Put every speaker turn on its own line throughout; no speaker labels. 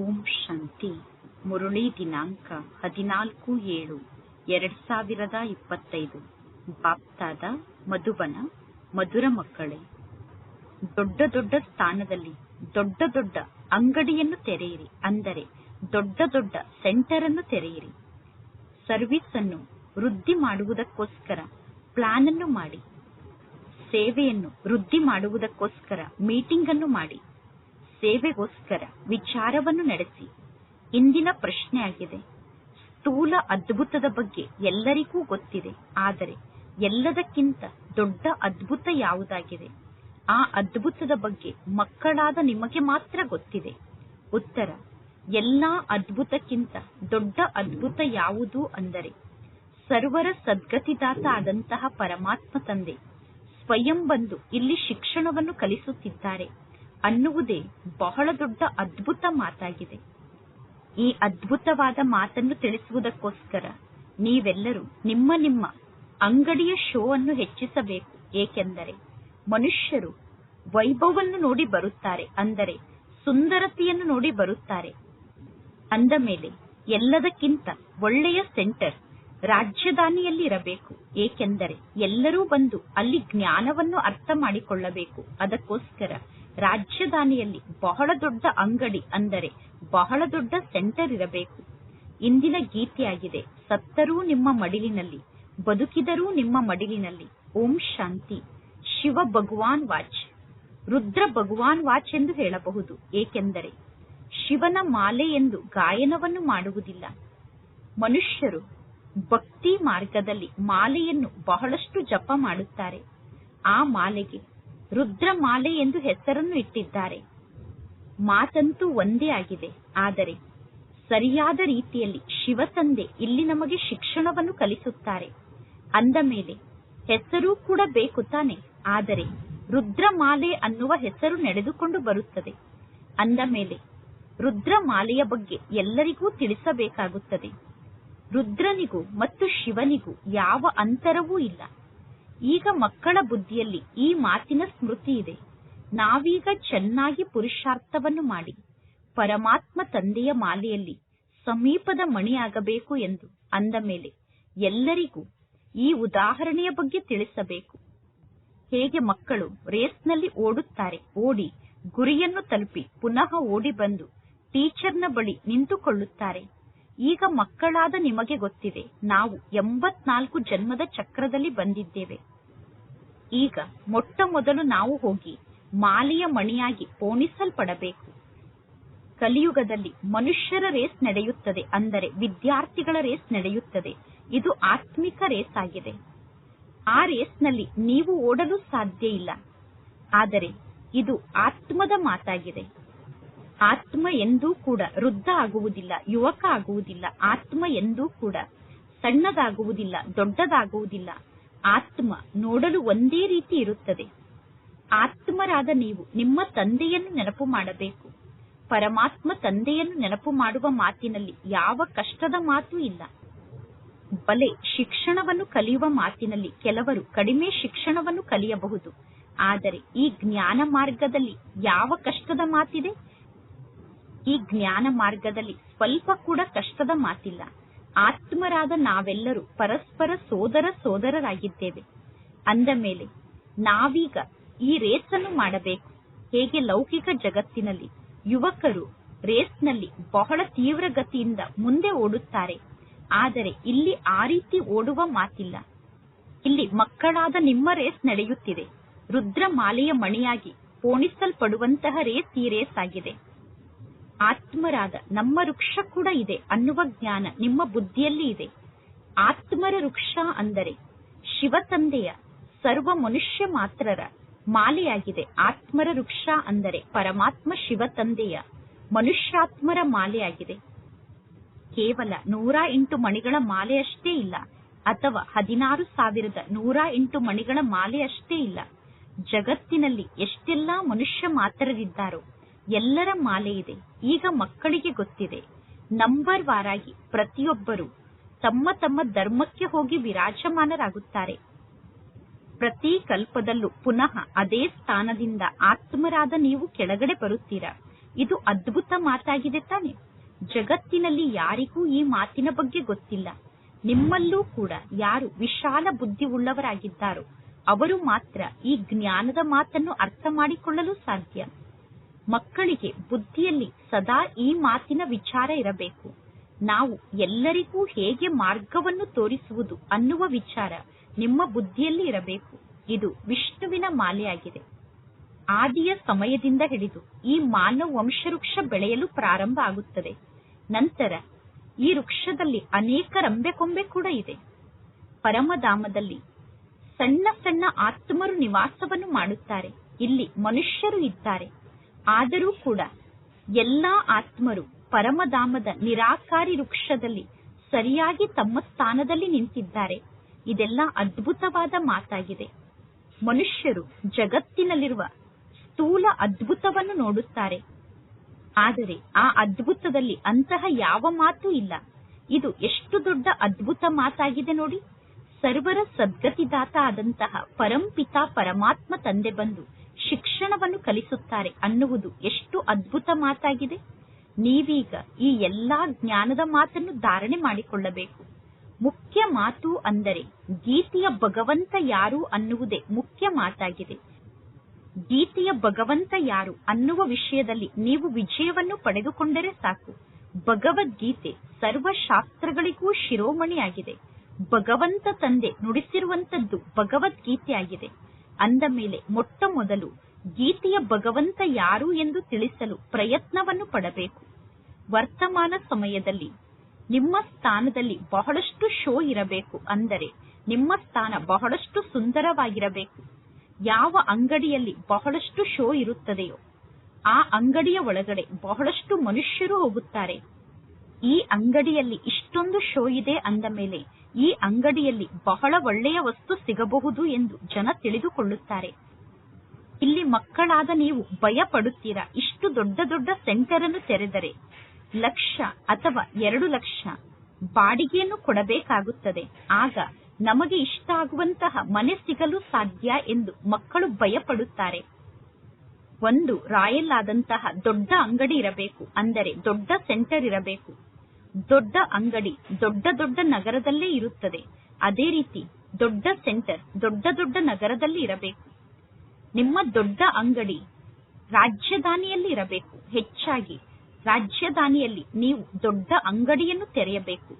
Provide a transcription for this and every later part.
ಓಂ ಶಾಂತಿ. ಮುರುಳಿ ದಿನಾಂಕ ಹದಿನಾಲ್ಕು ಏಳು, ಎರಡ್ ಸಾವಿರದ ಇಪ್ಪತ್ತೈದು. ಬಾಪ್ತಾದ ಮಧುಬನ, ಮಧುರ ಮಕ್ಕಳೇ, ದೊಡ್ಡ ದೊಡ್ಡ ಸ್ಥಾನದಲ್ಲಿ ದೊಡ್ಡ ದೊಡ್ಡ ಅಂಗಡಿಯನ್ನು ತೆರೆಯಿರಿ. ಅಂದರೆ ದೊಡ್ಡ ದೊಡ್ಡ ಸೆಂಟರ್ ಅನ್ನು ತೆರೆಯಿರಿ. ಸರ್ವಿಸ್ ಅನ್ನು ವೃದ್ಧಿ ಮಾಡುವುದಕ್ಕೋಸ್ಕರ ಪ್ಲಾನ್ ಅನ್ನು ಮಾಡಿ. ಸೇವೆಯನ್ನು ವೃದ್ಧಿ ಮಾಡುವುದಕ್ಕೋಸ್ಕರ ಮೀಟಿಂಗ್ ಅನ್ನು ಮಾಡಿ. ಸೇವೆಗೋಸ್ಕರ ವಿಚಾರವನ್ನು ನಡೆಸಿ. ಇಂದಿನ ಪ್ರಶ್ನೆ ಆಗಿದೆ. ಸ್ಥೂಲ ಅದ್ಭುತದ ಬಗ್ಗೆ ಎಲ್ಲರಿಗೂ ಗೊತ್ತಿದೆ. ಆದರೆ ಎಲ್ಲದಕ್ಕಿಂತ ದೊಡ್ಡ ಅದ್ಭುತ ಯಾವುದಾಗಿದೆ? ಆ ಅದ್ಭುತದ ಬಗ್ಗೆ ಮಕ್ಕಳಾದ ನಿಮಗೆ ಮಾತ್ರ ಗೊತ್ತಿದೆ. ಉತ್ತರ, ಎಲ್ಲಾ ಅದ್ಭುತಕ್ಕಿಂತ ದೊಡ್ಡ ಅದ್ಭುತ ಯಾವುದು ಅಂದರೆ ಸರ್ವರ ಸದ್ಗತಿದಾತ ಆದಂತಹ ಪರಮಾತ್ಮ ತಂದೆ ಸ್ವಯಂ ಬಂದು ಇಲ್ಲಿ ಶಿಕ್ಷಣವನ್ನು ಕಲಿಸುತ್ತಿದ್ದಾರೆ. ಅನ್ನುವುದೇ ಬಹಳ ದೊಡ್ಡ ಅದ್ಭುತ ಮಾತಾಗಿದೆ. ಈ ಅದ್ಭುತವಾದ ಮಾತನ್ನು ತಿಳಿಸುವುದಕ್ಕೋಸ್ಕರ ನೀವೆಲ್ಲರೂ ನಿಮ್ಮ ನಿಮ್ಮ ಅಂಗಡಿಯ ಶೋ ಅನ್ನು ಹೆಚ್ಚಿಸಬೇಕು. ಏಕೆಂದರೆ ಮನುಷ್ಯರು ವೈಭವವನ್ನು ನೋಡಿ ಬರುತ್ತಾರೆ, ಅಂದರೆ ಸುಂದರತೆಯನ್ನು ನೋಡಿ ಬರುತ್ತಾರೆ. ಅಂದ ಮೇಲೆ ಎಲ್ಲದಕ್ಕಿಂತ ಒಳ್ಳೆಯ ಸೆಂಟರ್ ರಾಜಧಾನಿಯಲ್ಲಿ ಇರಬೇಕು ಏಕೆಂದರೆ ಎಲ್ಲರೂ ಬಂದು ಅಲ್ಲಿ ಜ್ಞಾನವನ್ನು ಅರ್ಥ ಮಾಡಿಕೊಳ್ಳಬೇಕು. ಅದಕ್ಕೋಸ್ಕರ ರಾಜಧಾನಿಯಲ್ಲಿ ಬಹಳ ದೊಡ್ಡ ಅಂಗಡಿ ಅಂದರೆ ಬಹಳ ದೊಡ್ಡ ಸೆಂಟರ್ ಇರಬೇಕು. ಇಂದಿನ ಗೀತೆಯಾಗಿದೆ, ಸತ್ತರೂ ನಿಮ್ಮ ಮಡಿಲಿನಲ್ಲಿ, ಬದುಕಿದರೂ ನಿಮ್ಮ ಮಡಿಲಿನಲ್ಲಿ, ಓಂ ಶಾಂತಿ, ಶಿವ ಭಗವಾನ್ ವಾಚ್, ರುದ್ರ ಭಗವಾನ್ ವಾಚ್ ಎಂದು ಹೇಳಬಹುದು. ಏಕೆಂದರೆ ಶಿವನ ಮಾಲೆ ಎಂದು ಗಾಯನವನ್ನು ಮಾಡುವುದಿಲ್ಲ. ಮನುಷ್ಯರು ಭಕ್ತಿ ಮಾರ್ಗದಲ್ಲಿ ಮಾಲೆಯನ್ನು ಬಹಳಷ್ಟು ಜಪ ಮಾಡುತ್ತಾರೆ. ಆ ಮಾಲೆಗೆ ರುದ್ರ ಮಾಲೆ ಎಂದು ಹೆಸರನ್ನು ಇಟ್ಟಿದ್ದಾರೆ. ಮಾತಂತೂ ಒಂದೇ ಆಗಿದೆ. ಆದರೆ ಸರಿಯಾದ ರೀತಿಯಲ್ಲಿ ಶಿವತಂದೆ ಇಲ್ಲಿ ನಮಗೆ ಶಿಕ್ಷಣವನ್ನು ಕಲಿಸುತ್ತಾರೆ. ಅಂದ ಮೇಲೆ ಹೆಸರು ಕೂಡ ಬೇಕು ತಾನೆ. ಆದರೆ ರುದ್ರಮಾಲೆ ಅನ್ನುವ ಹೆಸರು ನಡೆದುಕೊಂಡು ಬರುತ್ತದೆ. ಅಂದ ಮೇಲೆ ರುದ್ರಮಾಲೆಯ ಬಗ್ಗೆ ಎಲ್ಲರಿಗೂ ತಿಳಿಸಬೇಕಾಗುತ್ತದೆ. ರುದ್ರನಿಗೂ ಮತ್ತು ಶಿವನಿಗೂ ಯಾವ ಅಂತರವೂ ಇಲ್ಲ. ಈಗ ಮಕ್ಕಳ ಬುದ್ಧಿಯಲ್ಲಿ ಈ ಮಾತಿನ ಸ್ಮೃತಿ ಇದೆ. ನಾವೀಗ ಚೆನ್ನಾಗಿ ಪುರುಷಾರ್ಥವನ್ನು ಮಾಡಿ, ಪರಮಾತ್ಮ ತಂದೆಯ ಮಾಲೆಯಲ್ಲಿ ಸಮೀಪದ ಮಣಿಯಾಗಬೇಕು ಎಂದು ಅಂದ ಮೇಲೆ ಎಲ್ಲರಿಗೂ ಈ ಉದಾಹರಣೆಯ ಬಗ್ಗೆ ತಿಳಿಸಬೇಕು. ಹೇಗೆ ಮಕ್ಕಳು ರೇಸ್ನಲ್ಲಿ ಓಡುತ್ತಾರೆ, ಓಡಿ ಗುರಿಯನ್ನು ತಲುಪಿ ಪುನಃ ಓಡಿ ಬಂದು ಟೀಚರ್ನ ಬಳಿ ನಿಂತುಕೊಳ್ಳುತ್ತಾರೆ. ಈಗ ಮಕ್ಕಳಾದ ನಿಮಗೆ ಗೊತ್ತಿದೆ, ನಾವು ಎಂಬತ್ನಾಲ್ಕು ಜನ್ಮದ ಚಕ್ರದಲ್ಲಿ ಬಂದಿದ್ದೇವೆ. ಈಗ ಮೊಟ್ಟ ಮೊದಲು ನಾವು ಹೋಗಿ ಮಾಲಿಯ ಮಣಿಯಾಗಿ ಪೋಣಿಸಲ್ಪಡಬೇಕು. ಕಲಿಯುಗದಲ್ಲಿ ಮನುಷ್ಯರ ರೇಸ್ ನಡೆಯುತ್ತದೆ ಅಂದರೆ ವಿದ್ಯಾರ್ಥಿಗಳ ರೇಸ್ ನಡೆಯುತ್ತದೆ. ಇದು ಆತ್ಮಿಕ ರೇಸ್ ಆಗಿದೆ. ಆ ರೇಸ್ನಲ್ಲಿ ನೀವು ಓಡಲು ಸಾಧ್ಯ ಇಲ್ಲ. ಆದರೆ ಇದು ಆತ್ಮದ ಮಾತಾಗಿದೆ. ಆತ್ಮ ಎಂದೂ ಕೂಡ ವೃದ್ಧ ಆಗುವುದಿಲ್ಲ, ಯುವಕ ಆಗುವುದಿಲ್ಲ, ಆತ್ಮ ಎಂದೂ ಕೂಡ ಸಣ್ಣದಾಗುವುದಿಲ್ಲ, ದೊಡ್ಡದಾಗುವುದಿಲ್ಲ. ಆತ್ಮ ನೋಡಲು ಒಂದೇ ರೀತಿ ಇರುತ್ತದೆ. ಆತ್ಮರಾದ ನೀವು ನಿಮ್ಮ ತಂದೆಯನ್ನು ನೆನಪು ಮಾಡಬೇಕು. ಪರಮಾತ್ಮ ತಂದೆಯನ್ನು ನೆನಪು ಮಾಡುವ ಮಾತಿನಲ್ಲಿ ಯಾವ ಕಷ್ಟದ ಮಾತು ಇಲ್ಲ. ಬಲೆ ಶಿಕ್ಷಣವನ್ನು ಕಲಿಯುವ ಮಾತಿನಲ್ಲಿ ಕೆಲವರು ಕಡಿಮೆ ಶಿಕ್ಷಣವನ್ನು ಕಲಿಯಬಹುದು. ಆದರೆ ಈ ಜ್ಞಾನ ಮಾರ್ಗದಲ್ಲಿ ಯಾವ ಕಷ್ಟದ ಮಾತಿದೆ? ಈ ಜ್ಞಾನ ಮಾರ್ಗದಲ್ಲಿ ಸ್ವಲ್ಪ ಕೂಡ ಕಷ್ಟದ ಮಾತಿಲ್ಲ. ಆತ್ಮರಾದ ನಾವೆಲ್ಲರೂ ಪರಸ್ಪರ ಸೋದರ ಸೋದರರಾಗಿದ್ದೇವೆ. ಅಂದ ಮೇಲೆ, ನಾವೀಗ ಈ ರೇಸನ್ನು ಮಾಡಬೇಕು. ಹೇಗೆ ಲೌಕಿಕ ಜಗತ್ತಿನಲ್ಲಿ ಯುವಕರು ರೇಸ್ನಲ್ಲಿ ಬಹಳ ತೀವ್ರ ಗತಿಯಿಂದ ಮುಂದೆ ಓಡುತ್ತಾರೆ. ಆದರೆ ಇಲ್ಲಿ ಆ ರೀತಿ ಓಡುವ ಮಾತಿಲ್ಲ. ಇಲ್ಲಿ ಮಕ್ಕಳಾದ ನಿಮ್ಮ ರೇಸ್ ನಡೆಯುತ್ತಿದೆ. ರುದ್ರ ಮಾಲೆಯ ಮಣಿಯಾಗಿ ಪೋಣಿಸಲ್ಪಡುವಂತಹ ರೇಸ್ ಈ ರೇಸ್ ಆಗಿದೆ ಆತ್ಮರಾದ ನಮ್ಮ ವೃಕ್ಷ ಕೂಡ ಇದೆ ಅನ್ನುವ ಜ್ಞಾನ ನಿಮ್ಮ ಬುದ್ಧಿಯಲ್ಲಿ ಇದೆ. ಆತ್ಮರ ವೃಕ್ಷ ಅಂದರೆ ಶಿವ ತಂದೆಯ, ಸರ್ವ ಮನುಷ್ಯ ಮಾತ್ರರ ಮಾಲೆಯಾಗಿದೆ. ಆತ್ಮರ ವೃಕ್ಷ ಅಂದರೆ ಪರಮಾತ್ಮ ಶಿವ ತಂದೆಯ ಮನುಷ್ಯಾತ್ಮರ ಮಾಲೆಯಾಗಿದೆ. ಕೇವಲ ನೂರ ಎಂಟು ಮಣಿಗಳ ಮಾಲೆಯಷ್ಟೇ ಇಲ್ಲ, ಅಥವಾ ಹದಿನಾರು ಸಾವಿರದ ನೂರ ಎಂಟು ಮಣಿಗಳ ಮಾಲೆಯಷ್ಟೇ ಇಲ್ಲ. ಜಗತ್ತಿನಲ್ಲಿ ಎಷ್ಟೆಲ್ಲಾ ಮನುಷ್ಯ ಮಾತ್ರರಿದ್ದಾರೋ ಎಲ್ಲರ ಮಾಲೆ ಇದೆ. ಈಗ ಮಕ್ಕಳಿಗೆ ಗೊತ್ತಿದೆ. ನಂಬರ್ ವಾರಾಗಿ ಪ್ರತಿಯೊಬ್ಬರು ತಮ್ಮ ತಮ್ಮ ಧರ್ಮಕ್ಕೆ ಹೋಗಿ ವಿರಾಜಮಾನರಾಗುತ್ತಾರೆ. ಪ್ರತಿ ಕಲ್ಪದಲ್ಲೂ ಪುನಃ ಅದೇ ಸ್ಥಾನದಿಂದ ಆತ್ಮರಾದ ನೀವು ಕೆಳಗಡೆ ಬರುತ್ತೀರಾ? ಇದು ಅದ್ಭುತ ಮಾತಾಗಿದೆ ತಾನೆ. ಜಗತ್ತಿನಲ್ಲಿ ಯಾರಿಗೂ ಈ ಮಾತಿನ ಬಗ್ಗೆ ಗೊತ್ತಿಲ್ಲ. ನಿಮ್ಮಲ್ಲೂ ಕೂಡ ಯಾರು ವಿಶಾಲ ಬುದ್ಧಿ ಉಳ್ಳವರಾಗಿದ್ದಾರೋ ಅವರು ಮಾತ್ರ ಈ ಜ್ಞಾನದ ಮಾತನ್ನು ಅರ್ಥ ಮಾಡಿಕೊಳ್ಳಲು ಸಾಧ್ಯ. ಮಕ್ಕಳಿಗೆ ಬುದ್ಧಿಯಲ್ಲಿ ಸದಾ ಈ ಮಾತಿನ ವಿಚಾರ ಇರಬೇಕು. ನಾವು ಎಲ್ಲರಿಗೂ ಹೇಗೆ ಮಾರ್ಗವನ್ನು ತೋರಿಸುವುದು ಅನ್ನುವ ವಿಚಾರ ನಿಮ್ಮ ಬುದ್ಧಿಯಲ್ಲಿ ಇರಬೇಕು. ಇದು ವಿಷ್ಣುವಿನ ಮಾಲೆಯಾಗಿದೆ. ಆದಿಯ ಸಮಯದಿಂದ ಹಿಡಿದು ಈ ಮಾನವ ವಂಶವೃಕ್ಷ ಬೆಳೆಯಲು ಪ್ರಾರಂಭ ಆಗುತ್ತದೆ. ನಂತರ ಈ ವೃಕ್ಷದಲ್ಲಿ ಅನೇಕ ರಂಬೆ ಕೊಂಬೆ ಕೂಡ ಇದೆ. ಪರಮಧಾಮದಲ್ಲಿ ಸಣ್ಣ ಸಣ್ಣ ಆತ್ಮರು ನಿವಾಸವನ್ನು ಮಾಡುತ್ತಾರೆ. ಇಲ್ಲಿ ಮನುಷ್ಯರು ಇದ್ದಾರೆ. ಆದರೂ ಕೂಡ ಎಲ್ಲಾ ಆತ್ಮರು ಪರಮಧಾಮದ ನಿರಾಕಾರಿ ವೃಕ್ಷದಲ್ಲಿ ಸರಿಯಾಗಿ ತಮ್ಮ ಸ್ಥಾನದಲ್ಲಿ ನಿಂತಿದ್ದಾರೆ. ಇದೆಲ್ಲ ಅದ್ಭುತವಾದ ಮಾತಾಗಿದೆ. ಮನುಷ್ಯರು ಜಗತ್ತಿನಲ್ಲಿರುವ ಸ್ಥೂಲ ಅದ್ಭುತವನ್ನು ನೋಡುತ್ತಾರೆ. ಆದರೆ ಆ ಅದ್ಭುತದಲ್ಲಿ ಅಂತಹ ಯಾವ ಮಾತು ಇಲ್ಲ. ಇದು ಎಷ್ಟು ದೊಡ್ಡ ಅದ್ಭುತ ಮಾತಾಗಿದೆ ನೋಡಿ. ಸರ್ವರ ಸದ್ಗತಿದಾತ ಆದಂತಹ ಪರಂಪಿತ ಪರಮಾತ್ಮ ತಂದೆ ಬಂದು ಶಿಕ್ಷಣವನ್ನು ಕಲಿಸುತ್ತಾರೆ ಅನ್ನುವುದು ಎಷ್ಟು ಅದ್ಭುತ ಮಾತಾಗಿದೆ. ನೀವೀಗ ಈ ಎಲ್ಲಾ ಜ್ಞಾನದ ಮಾತನ್ನು ಧಾರಣೆ ಮಾಡಿಕೊಳ್ಳಬೇಕು. ಮುಖ್ಯ ಮಾತು ಅಂದರೆ ಗೀತೆಯ ಭಗವಂತ ಯಾರು ಅನ್ನುವುದೇ ಮುಖ್ಯ ಮಾತಾಗಿದೆ. ಗೀತೆಯ ಭಗವಂತ ಯಾರು ಅನ್ನುವ ವಿಷಯದಲ್ಲಿ ನೀವು ವಿಜಯವನ್ನು ಪಡೆದುಕೊಂಡರೆ ಸಾಕು. ಭಗವದ್ಗೀತೆ ಸರ್ವ ಶಾಸ್ತ್ರಗಳಿಗೂ ಶಿರೋಮಣಿಯಾಗಿದೆ. ಭಗವಂತ ತಂದೆ ನುಡಿಸಿರುವಂತದ್ದು ಭಗವದ್ಗೀತೆಯಾಗಿದೆ. ಅಂದ ಮೇಲೆ ಮೊಟ್ಟ ಮೊದಲು ಗೀತೆಯ ಭಗವಂತ ಯಾರು ಎಂದು ತಿಳಿಸಲು ಪ್ರಯತ್ನವನ್ನು ಪಡಬೇಕು. ವರ್ತಮಾನ ಸಮಯದಲ್ಲಿ ನಿಮ್ಮ ಸ್ಥಾನದಲ್ಲಿ ಬಹಳಷ್ಟು ಶೋ ಇರಬೇಕು ಅಂದರೆ ನಿಮ್ಮ ಸ್ಥಾನ ಬಹಳಷ್ಟು ಸುಂದರವಾಗಿರಬೇಕು. ಯಾವ ಅಂಗಡಿಯಲ್ಲಿ ಬಹಳಷ್ಟು ಶೋ ಇರುತ್ತದೆಯೋ ಆ ಅಂಗಡಿಯ ಒಳಗಡೆ ಬಹಳಷ್ಟು ಮನುಷ್ಯರು ಹೋಗುತ್ತಾರೆ. ಈ ಅಂಗಡಿಯಲ್ಲಿ ಇಷ್ಟೊಂದು ಶೋ ಇದೆ ಅಂದ ಮೇಲೆ ಈ ಅಂಗಡಿಯಲ್ಲಿ ಬಹಳ ಒಳ್ಳೆಯ ವಸ್ತು ಸಿಗಬಹುದು ಎಂದು ಜನ ತಿಳಿದುಕೊಳ್ಳುತ್ತಾರೆ. ಇಲ್ಲಿ ಮಕ್ಕಳಾದ ನೀವು ಭಯ ಪಡುತ್ತೀರಾ ಇಷ್ಟು ದೊಡ್ಡ ದೊಡ್ಡ ಸೆಂಟರ್ ಅನ್ನು ತೆರೆದರೆ ಲಕ್ಷ ಅಥವಾ ಎರಡು ಲಕ್ಷ ಬಾಡಿಗೆಯನ್ನು ಕೊಡಬೇಕಾಗುತ್ತದೆ. ಆಗ ನಮಗೆ ಇಷ್ಟ ಆಗುವಂತಹ ಮನೆ ಸಿಗಲು ಸಾಧ್ಯ ಎಂದು ಮಕ್ಕಳು ಭಯ ಪಡುತ್ತಾರೆ ಒಂದು ರಾಯಲ್ ಆದಂತಹ ದೊಡ್ಡ ಅಂಗಡಿ ಇರಬೇಕು. ಅಂದರೆ ದೊಡ್ಡ ಸೆಂಟರ್ ಇರಬೇಕು. ದೊಡ್ಡ ಅಂಗಡಿ, ದೊಡ್ಡ ದೊಡ್ಡ ನಗರದಲ್ಲೇ ಇರುತ್ತದೆ. ಅದೇ ರೀತಿ ದೊಡ್ಡ ಸೆಂಟರ್, ದೊಡ್ಡ ದೊಡ್ಡ ನಗರದಲ್ಲಿ ಇರಬೇಕು. ನಿಮ್ಮ ದೊಡ್ಡ ಅಂಗಡಿ ರಾಜಧಾನಿಯಲ್ಲಿ ಇರಬೇಕು. ಹೆಚ್ಚಾಗಿ ರಾಜಧಾನಿಯಲ್ಲಿ ನೀವು ದೊಡ್ಡ ಅಂಗಡಿಯನ್ನು ತೆರೆಯಬೇಕು.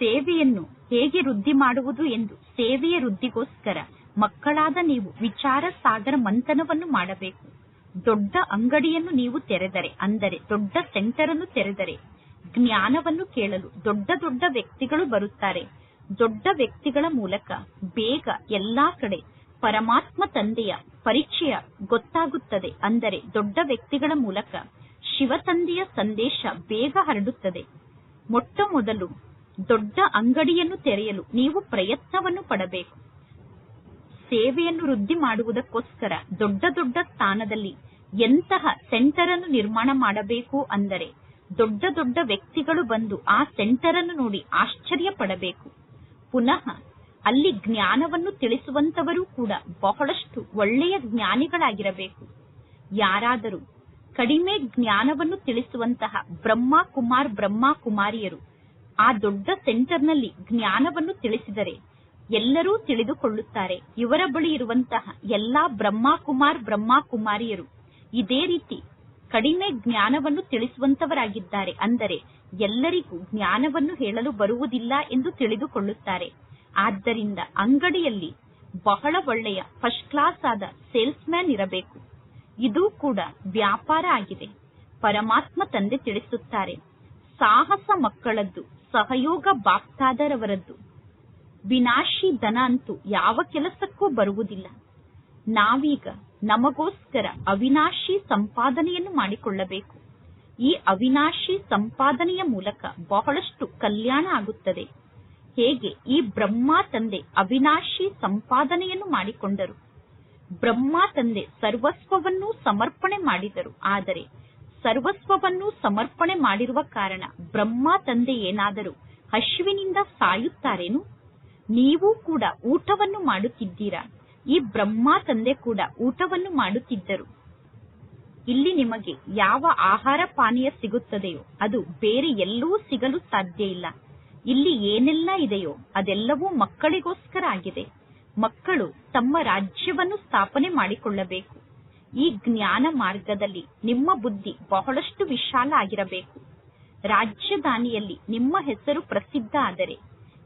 ಸೇವೆಯನ್ನು ಹೇಗೆ ವೃದ್ಧಿ ಮಾಡುವುದು ಎಂದು ಸೇವೆಯ ವೃದ್ಧಿಗೋಸ್ಕರ ಮಕ್ಕಳಾದ ನೀವು ವಿಚಾರ ಸಾಗರ ಮಂಥನವನ್ನು ಮಾಡಬೇಕು. ದೊಡ್ಡ ಅಂಗಡಿಯನ್ನು ನೀವು ತೆರೆದರೆ, ಅಂದರೆ ದೊಡ್ಡ ಸೆಂಟರ್ ಅನ್ನು ತೆರೆದರೆ ಜ್ಞಾನವನ್ನು ಕೇಳಲು ದೊಡ್ಡ ದೊಡ್ಡ ವ್ಯಕ್ತಿಗಳು ಬರುತ್ತಾರೆ. ದೊಡ್ಡ ವ್ಯಕ್ತಿಗಳ ಮೂಲಕ ಬೇಗ ಎಲ್ಲಾ ಕಡೆ ಪರಮಾತ್ಮ ತಂದೆಯ ಪರಿಚಯ ಗೊತ್ತಾಗುತ್ತದೆ. ಅಂದರೆ ದೊಡ್ಡ ವ್ಯಕ್ತಿಗಳ ಮೂಲಕ ಶಿವ ತಂದೆಯ ಸಂದೇಶ ಬೇಗ ಹರಡುತ್ತದೆ. ಮೊಟ್ಟ ಮೊದಲು ದೊಡ್ಡ ಅಂಗಡಿಯನ್ನು ತೆರೆಯಲು ನೀವು ಪ್ರಯತ್ನವನ್ನು ಪಡಬೇಕು. ಸೇವೆಯನ್ನು ವೃದ್ಧಿ ಮಾಡುವುದಕ್ಕೋಸ್ಕರ ದೊಡ್ಡ ದೊಡ್ಡ ಸ್ಥಾನದಲ್ಲಿ ಎಂತಹ ಸೆಂಟರ್ ಅನ್ನು ನಿರ್ಮಾಣ ಮಾಡಬೇಕು ಅಂದರೆ ದೊಡ್ಡ ದೊಡ್ಡ ವ್ಯಕ್ತಿಗಳು ಬಂದು ಆ ಸೆಂಟರ್ ಅನ್ನು ನೋಡಿ ಆಶ್ಚರ್ಯ ಪಡಬೇಕು. ಪುನಃ ಅಲ್ಲಿ ಜ್ಞಾನವನ್ನು ತಿಳಿಸುವಂತವರು ಕೂಡ ಬಹಳಷ್ಟು ಒಳ್ಳೆಯ ಜ್ಞಾನಿಗಳಾಗಿರಬೇಕು. ಯಾರಾದರೂ ಕಡಿಮೆ ಜ್ಞಾನವನ್ನು ತಿಳಿಸುವಂತಹ ಬ್ರಹ್ಮ ಕುಮಾರ್ ಬ್ರಹ್ಮ ಕುಮಾರಿಯರು ಆ ದೊಡ್ಡ ಸೆಂಟರ್ನಲ್ಲಿ ಜ್ಞಾನವನ್ನು ತಿಳಿಸಿದರೆ ಎಲ್ಲರೂ ತಿಳಿದುಕೊಳ್ಳುತ್ತಾರೆ. ಇವರ ಬಳಿ ಇರುವಂತಹ ಎಲ್ಲಾ ಬ್ರಹ್ಮ ಕುಮಾರ್ ಬ್ರಹ್ಮ ಕುಮಾರಿಯರು ಇದೇ ರೀತಿ ಕಡಿಮೆ ಜ್ಞಾನವನ್ನು ತಿಳಿಸುವಂತವರಾಗಿದ್ದಾರೆ. ಅಂದರೆ ಎಲ್ಲರಿಗೂ ಜ್ಞಾನವನ್ನು ಹೇಳಲು ಬರುವುದಿಲ್ಲ ಎಂದು ತಿಳಿದುಕೊಳ್ಳುತ್ತಾರೆ. ಆದ್ದರಿಂದ ಅಂಗಡಿಯಲ್ಲಿ ಬಹಳ ಒಳ್ಳೆಯ ಫಸ್ಟ್ ಕ್ಲಾಸ್ ಆದ ಸೇಲ್ಸ್ ಮ್ಯಾನ್ ಇರಬೇಕು. ಇದು ಕೂಡ ವ್ಯಾಪಾರ ಆಗಿದೆ. ಪರಮಾತ್ಮ ತಂದೆ ತಿಳಿಸುತ್ತಾರೆ, ಸಾಹಸ ಮಕ್ಕಳದ್ದು, ಸಹಯೋಗ ಬಾಕ್ತಾದರವರದ್ದು ವಿನಾಶಿ ಧನ ಅಂತೂ ಯಾವ ಕೆಲಸಕ್ಕೂ ಬರುವುದಿಲ್ಲ. ನಾವೀಗ ನಮಗೋಸ್ಕರ ಅವಿನಾಶಿ ಸಂಪಾದನೆಯನ್ನು ಮಾಡಿಕೊಳ್ಳಬೇಕು. ಈ ಅವಿನಾಶಿ ಸಂಪಾದನೆಯ ಮೂಲಕ ಬಹಳಷ್ಟು ಕಲ್ಯಾಣ ಆಗುತ್ತದೆ. ಹೇಗೆ? ಈ ಬ್ರಹ್ಮ ತಂದೆ ಅವಿನಾಶಿ ಸಂಪಾದನೆಯನ್ನು ಮಾಡಿಕೊಂಡರು. ಬ್ರಹ್ಮ ತಂದೆ ಸರ್ವಸ್ವವನ್ನೂ ಸಮರ್ಪಣೆ ಮಾಡಿದರು. ಆದರೆ ಸರ್ವಸ್ವವನ್ನು ಸಮರ್ಪಣೆ ಮಾಡಿರುವ ಕಾರಣ ಬ್ರಹ್ಮ ತಂದೆ ಏನಾದರೂ ಹಶುವಿನಿಂದ ಸಾಯುತ್ತಾರೇನು? ನೀವು ಕೂಡ ಊಟವನ್ನು ಮಾಡುತ್ತಿದ್ದೀರಾ? ಈ ಬ್ರಹ್ಮ ತಂದೆ ಕೂಡ ಊಟವನ್ನು ಮಾಡುತ್ತಿದ್ದರು. ಇಲ್ಲಿ ನಿಮಗೆ ಯಾವ ಆಹಾರ ಪಾನೀಯ ಸಿಗುತ್ತದೆಯೋ ಅದು ಬೇರೆ ಎಲ್ಲೂ ಸಿಗಲು ಸಾಧ್ಯ ಇಲ್ಲ. ಇಲ್ಲಿ ಏನೆಲ್ಲ ಇದೆಯೋ ಅದೆಲ್ಲವೂ ಮಕ್ಕಳಿಗೋಸ್ಕರ ಆಗಿದೆ. ಮಕ್ಕಳು ತಮ್ಮ ರಾಜ್ಯವನ್ನು ಸ್ಥಾಪನೆ ಮಾಡಿಕೊಳ್ಳಬೇಕು. ಈ ಜ್ಞಾನ ಮಾರ್ಗದಲ್ಲಿ ನಿಮ್ಮ ಬುದ್ಧಿ ಬಹಳಷ್ಟು ವಿಶಾಲ ಆಗಿರಬೇಕು. ರಾಜ್ಯಧಾನಿಯಲ್ಲಿ ನಿಮ್ಮ ಹೆಸರು ಪ್ರಸಿದ್ಧ ಆದರೆ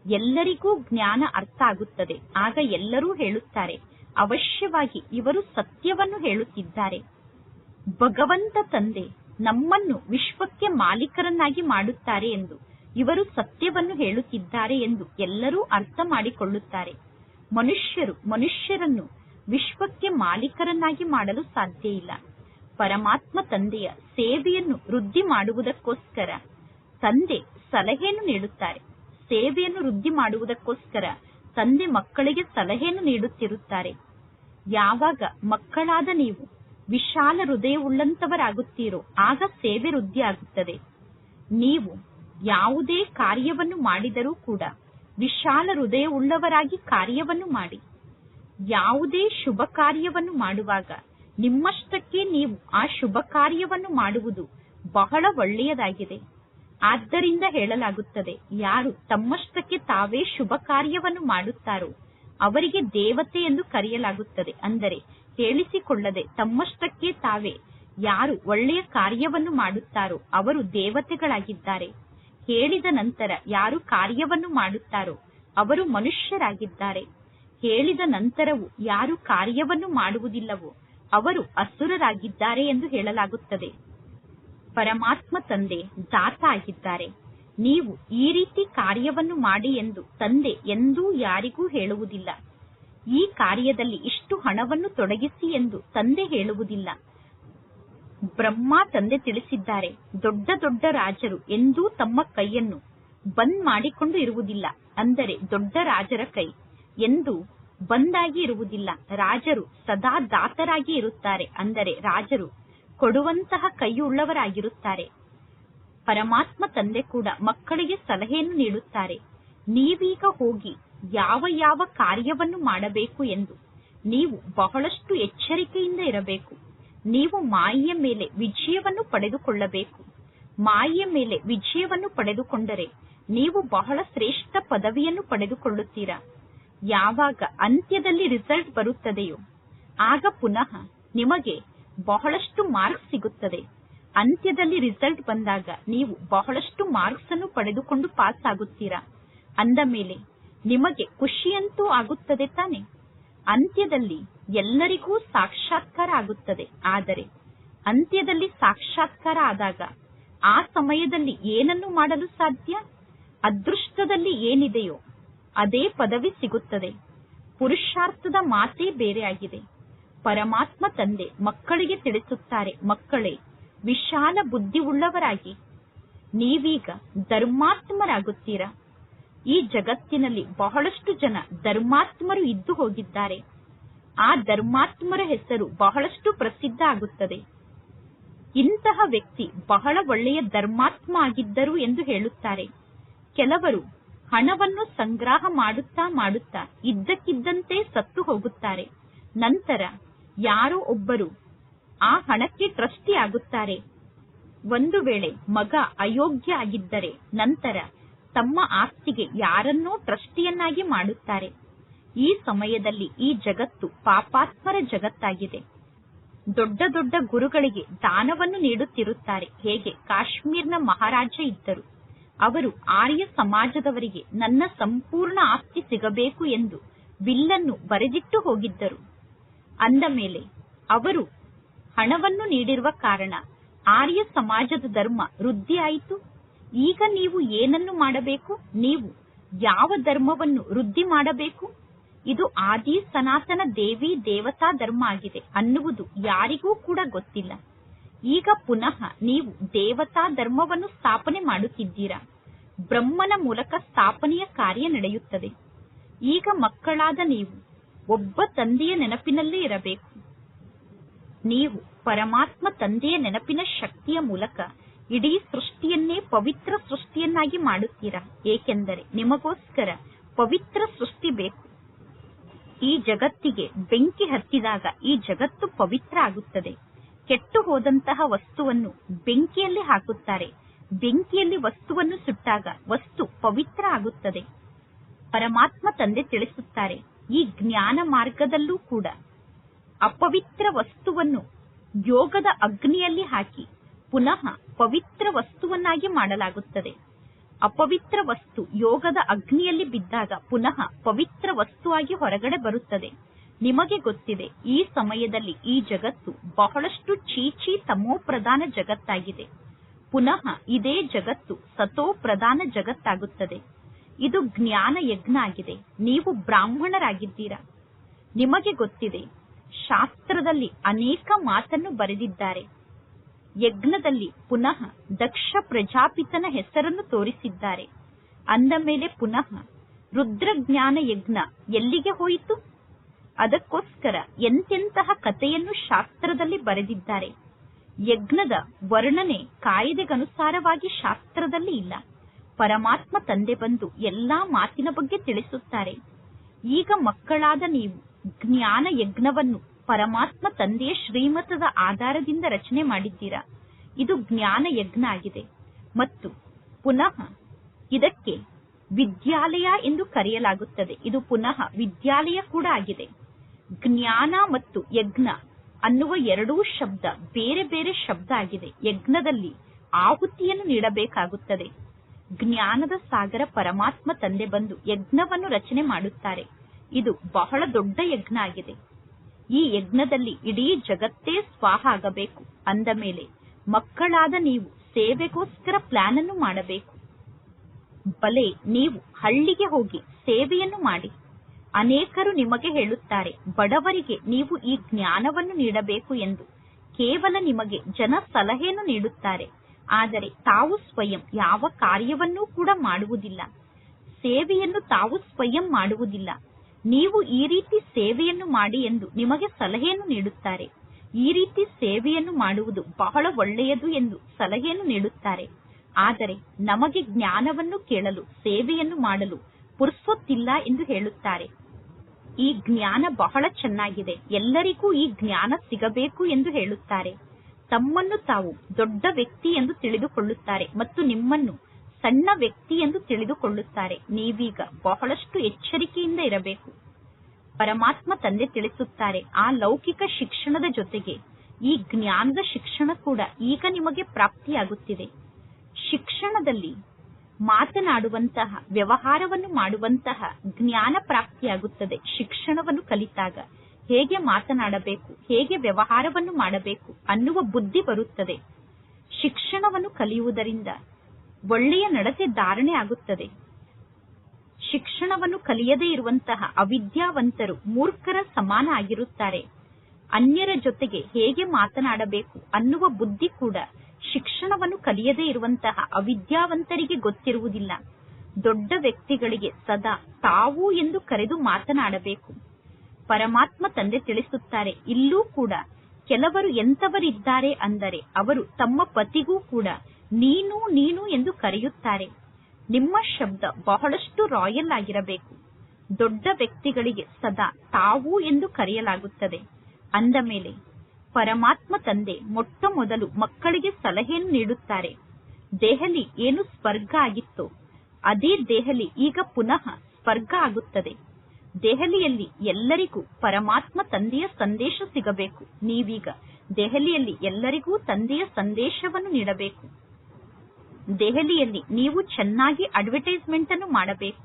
ಎಲ್ಲರಿಗೂ ಜ್ಞಾನ ಅರ್ಥ ಆಗುತ್ತದೆ. ಆಗ ಎಲ್ಲರೂ ಹೇಳುತ್ತಾರೆ, ಅವಶ್ಯವಾಗಿ ಇವರು ಸತ್ಯವನ್ನು ಹೇಳುತ್ತಿದ್ದಾರೆ. ಭಗವಂತ ತಂದೆ ನಮ್ಮನ್ನು ವಿಶ್ವಕ್ಕೆ ಮಾಲೀಕರನ್ನಾಗಿ ಮಾಡುತ್ತಾರೆ ಎಂದು, ಇವರು ಸತ್ಯವನ್ನು ಹೇಳುತ್ತಿದ್ದಾರೆ ಎಂದು ಎಲ್ಲರೂ ಅರ್ಥ ಮಾಡಿಕೊಳ್ಳುತ್ತಾರೆ. ಮನುಷ್ಯರು ಮನುಷ್ಯರನ್ನು ವಿಶ್ವಕ್ಕೆ ಮಾಲೀಕರನ್ನಾಗಿ ಮಾಡಲು ಸಾಧ್ಯ ಇಲ್ಲ. ಪರಮಾತ್ಮ ತಂದೆಯ ಸೇವೆಯನ್ನು ವೃದ್ಧಿ ಮಾಡುವುದಕ್ಕೋಸ್ಕರ ತಂದೆ ಸಲಹೆಯನ್ನು ನೀಡುತ್ತಾರೆ. ಸೇವೆಯನ್ನು ವೃದ್ಧಿ ಮಾಡುವುದಕ್ಕೋಸ್ಕರ ತಂದೆ ಮಕ್ಕಳಿಗೆ ಸಲಹೆಯನ್ನು ನೀಡುತ್ತಿರುತ್ತಾರೆ. ಯಾವಾಗ ಮಕ್ಕಳಾದ ನೀವು ವಿಶಾಲ ಹೃದಯವುಳ್ಳಂತವರಾಗುತ್ತೀರೋ ಆಗ ಸೇವೆ ವೃದ್ಧಿ ಆಗುತ್ತದೆ ನೀವು ಯಾವುದೇ ಕಾರ್ಯವನ್ನು ಮಾಡಿದರೂ ಕೂಡ ವಿಶಾಲ ಹೃದಯವುಳ್ಳವರಾಗಿ ಕಾರ್ಯವನ್ನು ಮಾಡಿ. ಯಾವುದೇ ಶುಭ ಕಾರ್ಯವನ್ನು ಮಾಡುವಾಗ ನಿಮ್ಮಷ್ಟಕ್ಕೆ ನೀವು ಆ ಶುಭ ಕಾರ್ಯವನ್ನು ಮಾಡುವುದು ಬಹಳ ಒಳ್ಳೆಯದಾಗಿದೆ. ಆದ್ದರಿಂದ ಹೇಳಲಾಗುತ್ತದೆ, ಯಾರು ತಮ್ಮಷ್ಟಕ್ಕೆ ತಾವೇ ಶುಭ ಕಾರ್ಯವನ್ನು ಮಾಡುತ್ತಾರೋ ಅವರಿಗೆ ದೇವತೆ ಎಂದು ಕರೆಯಲಾಗುತ್ತದೆ. ಅಂದರೆ ಹೇಳಿಸಿಕೊಳ್ಳದೆ ತಮ್ಮಷ್ಟಕ್ಕೆ ತಾವೇ ಯಾರು ಒಳ್ಳೆಯ ಕಾರ್ಯವನ್ನು ಮಾಡುತ್ತಾರೋ ಅವರು ದೇವತೆಗಳಾಗಿದ್ದಾರೆ. ಹೇಳಿದ ನಂತರ ಯಾರು ಕಾರ್ಯವನ್ನು ಮಾಡುತ್ತಾರೋ ಅವರು ಮನುಷ್ಯರಾಗಿದ್ದಾರೆ. ಹೇಳಿದ ನಂತರವೂ ಯಾರು ಕಾರ್ಯವನ್ನು ಮಾಡುವುದಿಲ್ಲವೋ ಅವರು ಅಸುರರಾಗಿದ್ದಾರೆ ಎಂದು ಹೇಳಲಾಗುತ್ತದೆ. ಪರಮಾತ್ಮ ತಂದೆ ದಾತ ಆಗಿದ್ದಾರೆ ನೀವು ಈ ರೀತಿ ಕಾರ್ಯವನ್ನು ಮಾಡಿ ಎಂದು ತಂದೆ ಎಂದೂ ಯಾರಿಗೂ ಹೇಳುವುದಿಲ್ಲ. ಈ ಕಾರ್ಯದಲ್ಲಿ ಇಷ್ಟು ಹಣವನ್ನು ತೊಡಗಿಸಿ ಎಂದು ತಂದೆ ಹೇಳುವುದಿಲ್ಲ. ಬ್ರಹ್ಮ ತಂದೆ ತಿಳಿಸಿದ್ದಾರೆ, ದೊಡ್ಡ ದೊಡ್ಡ ರಾಜರು ಎಂದೂ ತಮ್ಮ ಕೈಯನ್ನು ಬಂದ್ ಮಾಡಿಕೊಂಡು ಇರುವುದಿಲ್ಲ. ಅಂದರೆ ದೊಡ್ಡ ರಾಜರ ಕೈ ಎಂದು ಬಂದಾಗಿ ಇರುವುದಿಲ್ಲ. ರಾಜರು ಸದಾ ದಾತರಾಗಿ ಇರುತ್ತಾರೆ. ಅಂದರೆ ರಾಜರು ಕೊಡುವಂತಹ ಕೈಯುಳ್ಳವರಾಗಿರುತ್ತಾರೆ. ಪರಮಾತ್ಮ ತಂದೆ ಕೂಡ ಮಕ್ಕಳಿಗೆ ಸಲಹೆಯನ್ನು ನೀಡುತ್ತಾರೆ. ನೀವೀಗ ಹೋಗಿ ಯಾವ ಯಾವ ಕಾರ್ಯವನ್ನು ಮಾಡಬೇಕು ಎಂದು. ನೀವು ಬಹಳಷ್ಟು ಎಚ್ಚರಿಕೆಯಿಂದ ಇರಬೇಕು. ನೀವು ಮಾಯೆಯ ಮೇಲೆ ವಿಜಯವನ್ನು ಪಡೆದುಕೊಳ್ಳಬೇಕು. ಮಾಯೆಯ ಮೇಲೆ ವಿಜಯವನ್ನು ಪಡೆದುಕೊಂಡರೆ ನೀವು ಬಹಳ ಶ್ರೇಷ್ಠ ಪದವಿಯನ್ನು ಪಡೆದುಕೊಳ್ಳುತ್ತೀರಾ? ಯಾವಾಗ ಅಂತ್ಯದಲ್ಲಿ ರಿಸಲ್ಟ್ ಬರುತ್ತದೆಯೋ, ಆಗ ಪುನಃ ನಿಮಗೆ ಬಹಳಷ್ಟು ಮಾರ್ಕ್ಸ್ ಸಿಗುತ್ತದೆ. ಅಂತ್ಯದಲ್ಲಿ ರಿಸಲ್ಟ್ ಬಂದಾಗ ನೀವು ಬಹಳಷ್ಟು ಮಾರ್ಕ್ಸ್ ಅನ್ನು ಪಡೆದುಕೊಂಡು ಪಾಸ್ ಆಗುತ್ತೀರಾ? ಅಂದ ಮೇಲೆ, ನಿಮಗೆ ಖುಷಿಯಂತೂ ಆಗುತ್ತದೆ ತಾನೆ. ಅಂತ್ಯದಲ್ಲಿ ಎಲ್ಲರಿಗೂ ಸಾಕ್ಷಾತ್ಕಾರ ಆಗುತ್ತದೆ. ಆದರೆ, ಅಂತ್ಯದಲ್ಲಿ ಸಾಕ್ಷಾತ್ಕಾರ ಆದಾಗ ಆ ಸಮಯದಲ್ಲಿ ಏನನ್ನು ಮಾಡಲು ಸಾಧ್ಯ? ಅದೃಷ್ಟದಲ್ಲಿ ಏನಿದೆಯೋ, ಅದೇ ಪದವಿ ಸಿಗುತ್ತದೆ. ಪುರುಷಾರ್ಥದ ಮಾತೇ ಬೇರೆಯಾಗಿದೆ ಪರಮಾತ್ಮ ತಂದೆ ಮಕ್ಕಳಿಗೆ ತಿಳಿಸುತ್ತಾರೆ, ಮಕ್ಕಳೇ, ವಿಶಾಲ ಬುದ್ಧಿ ಉಳ್ಳವರಾಗಿ ನೀವೀಗ ಧರ್ಮಾತ್ಮರಾಗುತ್ತೀರಾ? ಈ ಜಗತ್ತಿನಲ್ಲಿ ಬಹಳಷ್ಟು ಜನ ಧರ್ಮಾತ್ಮರು ಇದ್ದು ಹೋಗಿದ್ದಾರೆ. ಆ ಧರ್ಮಾತ್ಮರ ಹೆಸರು ಬಹಳಷ್ಟು ಪ್ರಸಿದ್ಧ ಆಗುತ್ತದೆ. ಇಂತಹ ವ್ಯಕ್ತಿ ಬಹಳ ಒಳ್ಳೆಯ ಧರ್ಮಾತ್ಮ ಆಗಿದ್ದರು ಎಂದು ಹೇಳುತ್ತಾರೆ. ಕೆಲವರು ಹಣವನ್ನು ಸಂಗ್ರಹ ಮಾಡುತ್ತಾ ಮಾಡುತ್ತಾ ಇದ್ದಕ್ಕಿದ್ದಂತೆ ಸತ್ತು ಹೋಗುತ್ತಾರೆ. ನಂತರ ಯಾರೋ ಒಬ್ಬರು ಆ ಹಣಕ್ಕೆ ಟ್ರಸ್ಟಿ ಆಗುತ್ತಾರೆ ಒಂದು ವೇಳೆ ಮಗ ಅಯೋಗ್ಯ ಆಗಿದ್ದರೆ ನಂತರ ತಮ್ಮ ಆಸ್ತಿಗೆ ಯಾರನ್ನೋ ಟ್ರಸ್ಟಿಯನ್ನಾಗಿ ಮಾಡುತ್ತಾರೆ. ಈ ಸಮಯದಲ್ಲಿ ಈ ಜಗತ್ತು ಪಾಪಾತ್ಮರ ಜಗತ್ತಾಗಿದೆ. ದೊಡ್ಡ ದೊಡ್ಡ ಗುರುಗಳಿಗೆ ದಾನವನ್ನು ನೀಡುತ್ತಿರುತ್ತಾರೆ. ಹೇಗೆ? ಕಾಶ್ಮೀರ್ನ ಮಹಾರಾಜ ಇದ್ದರು. ಅವರು ಆರ್ಯ ಸಮಾಜದವರಿಗೆ ನನ್ನ ಸಂಪೂರ್ಣ ಆಸ್ತಿ ಸಿಗಬೇಕು ಎಂದು ವಿಲ್ಲನ್ನು ಬರೆದಿಟ್ಟು ಹೋಗಿದ್ದರು. ಅಂದ ಮೇಲೆ ಅವರು ಹಣವನ್ನು ನೀಡಿರುವ ಕಾರಣ ಆರ್ಯ ಸಮಾಜದ ಧರ್ಮ ವೃದ್ಧಿಯಾಯಿತು ಈಗ ನೀವು ಏನನ್ನು ಮಾಡಬೇಕು? ನೀವು ಯಾವ ಧರ್ಮವನ್ನು ವೃದ್ಧಿ ಮಾಡಬೇಕು? ಇದು ಆದಿ ಸನಾತನ ದೇವಿ ದೇವತಾ ಧರ್ಮ ಆಗಿದೆ ಅನ್ನುವುದು ಯಾರಿಗೂ ಕೂಡ ಗೊತ್ತಿಲ್ಲ. ಈಗ ಪುನಃ ನೀವು ದೇವತಾ ಧರ್ಮವನ್ನು ಸ್ಥಾಪನೆ ಮಾಡುತ್ತಿದ್ದೀರಾ? ಬ್ರಹ್ಮನ ಮೂಲಕ ಸ್ಥಾಪನೆಯ ಕಾರ್ಯ ನಡೆಯುತ್ತದೆ. ಈಗ ಮಕ್ಕಳಾದ ನೀವು ಒಬ್ಬ ತಂದೆಯ ನೆನಪಿನಲ್ಲಿ ಇರಬೇಕು. ನೀವು ಪರಮಾತ್ಮ ತಂದೆಯ ನೆನಪಿನ ಶಕ್ತಿಯ ಮೂಲಕ ಇಡೀ ಸೃಷ್ಟಿಯನ್ನೇ ಪವಿತ್ರ ಸೃಷ್ಟಿಯನ್ನಾಗಿ ಮಾಡುತ್ತೀರಾ? ಏಕೆಂದರೆ ನಿಮಗೋಸ್ಕರ ಪವಿತ್ರ ಸೃಷ್ಟಿ ಬೇಕು. ಈ ಜಗತ್ತಿಗೆ ಬೆಂಕಿ ಹತ್ತಿದಾಗ ಈ ಜಗತ್ತು ಪವಿತ್ರ ಆಗುತ್ತದೆ. ಕೆಟ್ಟು ಹೋದಂತಹ ವಸ್ತುವನ್ನು ಬೆಂಕಿಯಲ್ಲಿ ಹಾಕುತ್ತಾರೆ. ಬೆಂಕಿಯಲ್ಲಿ ವಸ್ತುವನ್ನು ಸುಟ್ಟಾಗ ವಸ್ತು ಪವಿತ್ರ ಆಗುತ್ತದೆ. ಪರಮಾತ್ಮ ತಂದೆ ತಿಳಿಸುತ್ತಾರೆ ಈ ಜ್ಞಾನ ಮಾರ್ಗದಲ್ಲೂ ಕೂಡ ಅಪವಿತ್ರ ವಸ್ತುವನ್ನು ಯೋಗದ ಅಗ್ನಿಯಲ್ಲಿ ಹಾಕಿ ಪುನಃ ಪವಿತ್ರ ವಸ್ತುವನ್ನಾಗಿ ಮಾಡಲಾಗುತ್ತದೆ. ಅಪವಿತ್ರ ವಸ್ತು ಯೋಗದ ಅಗ್ನಿಯಲ್ಲಿ ಬಿದ್ದಾಗ ಪುನಃ ಪವಿತ್ರ ವಸ್ತುವಾಗಿ ಹೊರಗಡೆ ಬರುತ್ತದೆ. ನಿಮಗೆ ಗೊತ್ತಿದೆ, ಈ ಸಮಯದಲ್ಲಿ ಈ ಜಗತ್ತು ಬಹಳಷ್ಟು ಚೀಚಿ ತಮೋ ಪ್ರಧಾನ ಜಗತ್ತಾಗಿದೆ. ಪುನಃ ಇದೇ ಜಗತ್ತು ಸತೋ ಪ್ರಧಾನ ಜಗತ್ತಾಗುತ್ತದೆ. ಇದು ಜ್ಞಾನ ಯಜ್ಞ ಆಗಿದೆ. ನೀವು ಬ್ರಾಹ್ಮಣರಾಗಿದ್ದೀರಾ? ನಿಮಗೆ ಗೊತ್ತಿದೆ, ಶಾಸ್ತ್ರದಲ್ಲಿ ಅನೇಕ ಮಾತನ್ನು ಬರೆದಿದ್ದಾರೆ. ಯಜ್ಞದಲ್ಲಿ ಪುನಃ ದಕ್ಷ ಪ್ರಜಾಪಿತನ ಹೆಸರನ್ನು ತೋರಿಸಿದ್ದಾರೆ. ಅಂದ ಮೇಲೆ ಪುನಃ ರುದ್ರಜ್ಞಾನ ಯಜ್ಞ ಎಲ್ಲಿಗೆ ಹೋಯಿತು? ಅದಕ್ಕೋಸ್ಕರ ಎಂತೆಂತಹ ಕಥೆಯನ್ನು ಶಾಸ್ತ್ರದಲ್ಲಿ ಬರೆದಿದ್ದಾರೆ? ಯಜ್ಞದ ವರ್ಣನೆ ಕಾಯಿದೆಗನುಸಾರವಾಗಿ ಶಾಸ್ತ್ರದಲ್ಲಿ ಇಲ್ಲ. ಪರಮಾತ್ಮ ತಂದೆ ಬಂದು ಎಲ್ಲಾ ಮಾತಿನ ಬಗ್ಗೆ ತಿಳಿಸುತ್ತಾರೆ. ಈಗ ಮಕ್ಕಳಾದ ನೀವು ಜ್ಞಾನ ಯಜ್ಞವನ್ನು ಪರಮಾತ್ಮ ತಂದೆಯ ಶ್ರೀಮತದ ಆಧಾರದಿಂದ ರಚನೆ ಮಾಡಿದ್ದೀರಾ? ಇದು ಜ್ಞಾನ ಯಜ್ಞ ಆಗಿದೆ. ಮತ್ತು ಪುನಃ ಇದಕ್ಕೆ ವಿದ್ಯಾಲಯ ಎಂದು ಕರೆಯಲಾಗುತ್ತದೆ. ಇದು ಪುನಃ ವಿದ್ಯಾಲಯ ಕೂಡ ಆಗಿದೆ. ಜ್ಞಾನ ಮತ್ತು ಯಜ್ಞ ಅನ್ನುವ ಎರಡೂ ಶಬ್ದ ಬೇರೆ ಬೇರೆ ಶಬ್ದ ಆಗಿದೆ. ಯಜ್ಞದಲ್ಲಿ ಆಹುತಿಯನ್ನು ನೀಡಬೇಕಾಗುತ್ತದೆ. ಜ್ಞಾನದ ಸಾಗರ ಪರಮಾತ್ಮ ತಂದೆ ಬಂದು ಯಜ್ಞವನ್ನು ರಚನೆ ಮಾಡುತ್ತಾರೆ. ಇದು ಬಹಳ ದೊಡ್ಡ ಯಜ್ಞ ಆಗಿದೆ. ಈ ಯಜ್ಞದಲ್ಲಿ ಇಡೀ ಜಗತ್ತೇ ಸ್ವಾಹ ಆಗಬೇಕು. ಅಂದ ಮೇಲೆ, ಮಕ್ಕಳಾದ ನೀವು ಸೇವೆಗೋಸ್ಕರ ಪ್ಲಾನ್ ಅನ್ನು ಮಾಡಬೇಕು. ಬಲೆ, ನೀವು ಹಳ್ಳಿಗೆ ಹೋಗಿ ಸೇವೆಯನ್ನು ಮಾಡಿ. ಅನೇಕರು ನಿಮಗೆ ಹೇಳುತ್ತಾರೆ, ಬಡವರಿಗೆ ನೀವು ಈ ಜ್ಞಾನವನ್ನು ನೀಡಬೇಕು ಎಂದು. ಕೇವಲ ನಿಮಗೆ ಜನ ಸಲಹೆಯನ್ನು ನೀಡುತ್ತಾರೆ. ಆದರೆ ತಾವು ಸ್ವಯಂ ಯಾವ ಕಾರ್ಯವನ್ನೂ ಕೂಡ ಮಾಡುವುದಿಲ್ಲ. ಸೇವೆಯನ್ನು ತಾವು ಸ್ವಯಂ ಮಾಡುವುದಿಲ್ಲ. ನೀವು ಈ ರೀತಿ ಸೇವೆಯನ್ನು ಮಾಡಿ ಎಂದು ನಿಮಗೆ ಸಲಹೆಯನ್ನು ನೀಡುತ್ತಾರೆ. ಈ ರೀತಿ ಸೇವೆಯನ್ನು ಮಾಡುವುದು ಬಹಳ ಒಳ್ಳೆಯದು ಎಂದು ಸಲಹೆಯನ್ನು ನೀಡುತ್ತಾರೆ. ಆದರೆ ನಮಗೆ ಜ್ಞಾನವನ್ನು ಕೇಳಲು, ಸೇವೆಯನ್ನು ಮಾಡಲು ಪುರುಸೊತ್ತಿಲ್ಲ ಎಂದು ಹೇಳುತ್ತಾರೆ. ಈ ಜ್ಞಾನ ಬಹಳ ಚೆನ್ನಾಗಿದೆ. ಎಲ್ಲರಿಗೂ ಈ ಜ್ಞಾನ ಸಿಗಬೇಕು ಎಂದು ಹೇಳುತ್ತಾರೆ. ತಮ್ಮನ್ನು ತಾವು ದೊಡ್ಡ ವ್ಯಕ್ತಿ ಎಂದು ತಿಳಿದುಕೊಳ್ಳುತ್ತಾರೆ ಮತ್ತು ನಿಮ್ಮನ್ನು ಸಣ್ಣ ವ್ಯಕ್ತಿ ಎಂದು ತಿಳಿದುಕೊಳ್ಳುತ್ತಾರೆ. ನೀವೀಗ ಬಹಳಷ್ಟು ಎಚ್ಚರಿಕೆಯಿಂದ ಇರಬೇಕು. ಪರಮಾತ್ಮ ತಂದೆ ತಿಳಿಸುತ್ತಾರೆ, ಆ ಲೌಕಿಕ ಶಿಕ್ಷಣದ ಜೊತೆಗೆ ಈ ಜ್ಞಾನದ ಶಿಕ್ಷಣ ಕೂಡ ಈಗ ನಿಮಗೆ ಪ್ರಾಪ್ತಿಯಾಗುತ್ತಿದೆ. ಶಿಕ್ಷಣದಲ್ಲಿ ಮಾತನಾಡುವಂತಹ, ವ್ಯವಹಾರವನ್ನು ಮಾಡುವಂತಹ ಜ್ಞಾನ ಪ್ರಾಪ್ತಿಯಾಗುತ್ತದೆ ಶಿಕ್ಷಣವನ್ನು ಕಲಿತಾಗ. ಹೇಗೆ ಮಾತನಾಡಬೇಕು, ಹೇಗೆ ವ್ಯವಹಾರವನ್ನು ಮಾಡಬೇಕು ಅನ್ನುವ ಬುದ್ಧಿ ಬರುತ್ತದೆ. ಶಿಕ್ಷಣವನ್ನು ಕಲಿಯುವುದರಿಂದ ಒಳ್ಳೆಯ ನಡತೆ ಧಾರಣೆ ಆಗುತ್ತದೆ. ಶಿಕ್ಷಣವನ್ನು ಕಲಿಯದೇ ಇರುವಂತಹ ಅವಿದ್ಯಾವಂತರು ಮೂರ್ಖರ ಸಮಾನ ಆಗಿರುತ್ತಾರೆ. ಅನ್ಯರ ಜೊತೆಗೆ ಹೇಗೆ ಮಾತನಾಡಬೇಕು ಅನ್ನುವ ಬುದ್ಧಿ ಕೂಡ ಶಿಕ್ಷಣವನ್ನು ಕಲಿಯದೇ ಇರುವಂತಹ ಅವಿದ್ಯಾವಂತರಿಗೆ ಗೊತ್ತಿರುವುದಿಲ್ಲ. ದೊಡ್ಡ ವ್ಯಕ್ತಿಗಳಿಗೆ ಸದಾ ತಾವು ಎಂದು ಕರೆದು ಮಾತನಾಡಬೇಕು. ಪರಮಾತ್ಮ ತಂದೆ ತಿಳಿಸುತ್ತಾರೆ. ಇಲ್ಲೂ ಕೂಡ ಕೆಲವರು ಎಂತವರಿದ್ದಾರೆ ಅಂದರೆ ಅವರು ತಮ್ಮ ಪತಿಗೂ ಕೂಡ ನೀನು ನೀನು ಎಂದು ಕರೆಯುತ್ತಾರೆ. ನಿಮ್ಮ ಶಬ್ದ ಬಹಳಷ್ಟು ರಾಯಲ್ ಆಗಿರಬೇಕು. ದೊಡ್ಡ ವ್ಯಕ್ತಿಗಳಿಗೆ ಸದಾ ತಾವು ಎಂದು ಕರೆಯಲಾಗುತ್ತದೆ. ಅಂದ ಮೇಲೆ ಪರಮಾತ್ಮ ತಂದೆ ಮೊಟ್ಟ ಮೊದಲು ಮಕ್ಕಳಿಗೆ ಸಲಹೆಯನ್ನು ನೀಡುತ್ತಾರೆ. ದೆಹಲಿ ಏನು ಸ್ವರ್ಗ ಆಗಿತ್ತು, ಅದೇ ದೆಹಲಿ ಈಗ ಪುನಃ ಸ್ವರ್ಗ ಆಗುತ್ತದೆ. ದೆಹಲಿಯಲ್ಲಿ ಎಲ್ಲರಿಗೂ ಪರಮಾತ್ಮ ತಂದೆಯ ಸಂದೇಶ ಸಿಗಬೇಕು. ನೀವೀಗ ದೆಹಲಿಯಲ್ಲಿ ಎಲ್ಲರಿಗೂ ತಂದೆಯ ಸಂದೇಶವನ್ನು ನೀಡಬೇಕು. ದೆಹಲಿಯಲ್ಲಿ ನೀವು ಚೆನ್ನಾಗಿ ಅಡ್ವರ್ಟೈಸ್ಮೆಂಟ್ ಅನ್ನು ಮಾಡಬೇಕು.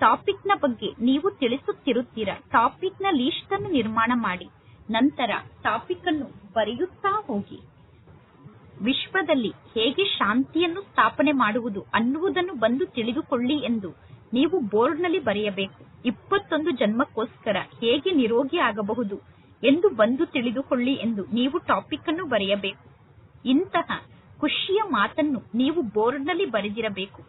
ಟಾಪಿಕ್ನ ಬಗ್ಗೆ ನೀವು ತಿಳಿಸುತ್ತಿರುತ್ತೀರಾ? ಟಾಪಿಕ್ನ ಲೀಸ್ಟ್ ಅನ್ನು ನಿರ್ಮಾಣ ಮಾಡಿ. ನಂತರ ಟಾಪಿಕ್ ಅನ್ನು ಬರೆಯುತ್ತಾ ಹೋಗಿ. ವಿಶ್ವದಲ್ಲಿ ಹೇಗೆ ಶಾಂತಿಯನ್ನು ಸ್ಥಾಪನೆ ಮಾಡುವುದು ಅನ್ನುವುದನ್ನು ಬಂದು ತಿಳಿದುಕೊಳ್ಳಿ ಎಂದು ನೀವು ಬೋರ್ಡ್ನಲ್ಲಿ ಬರೆಯಬೇಕು. ಇಪ್ಪತ್ತೊಂದು ಜನ್ಮಕ್ಕೋಸ್ಕರ ಹೇಗೆ ನಿರೋಗಿ ಆಗಬಹುದು ಎಂದು ಬಂದು ತಿಳಿದುಕೊಳ್ಳಿ ಎಂದು ನೀವು ಟಾಪಿಕ್ ಅನ್ನು ಬರೆಯಬೇಕು. ಇಂತಹ ಖುಷಿಯ ಮಾತನ್ನು ನೀವು ಬೋರ್ಡ್ನಲ್ಲಿ ಬರೆದಿರಬೇಕು.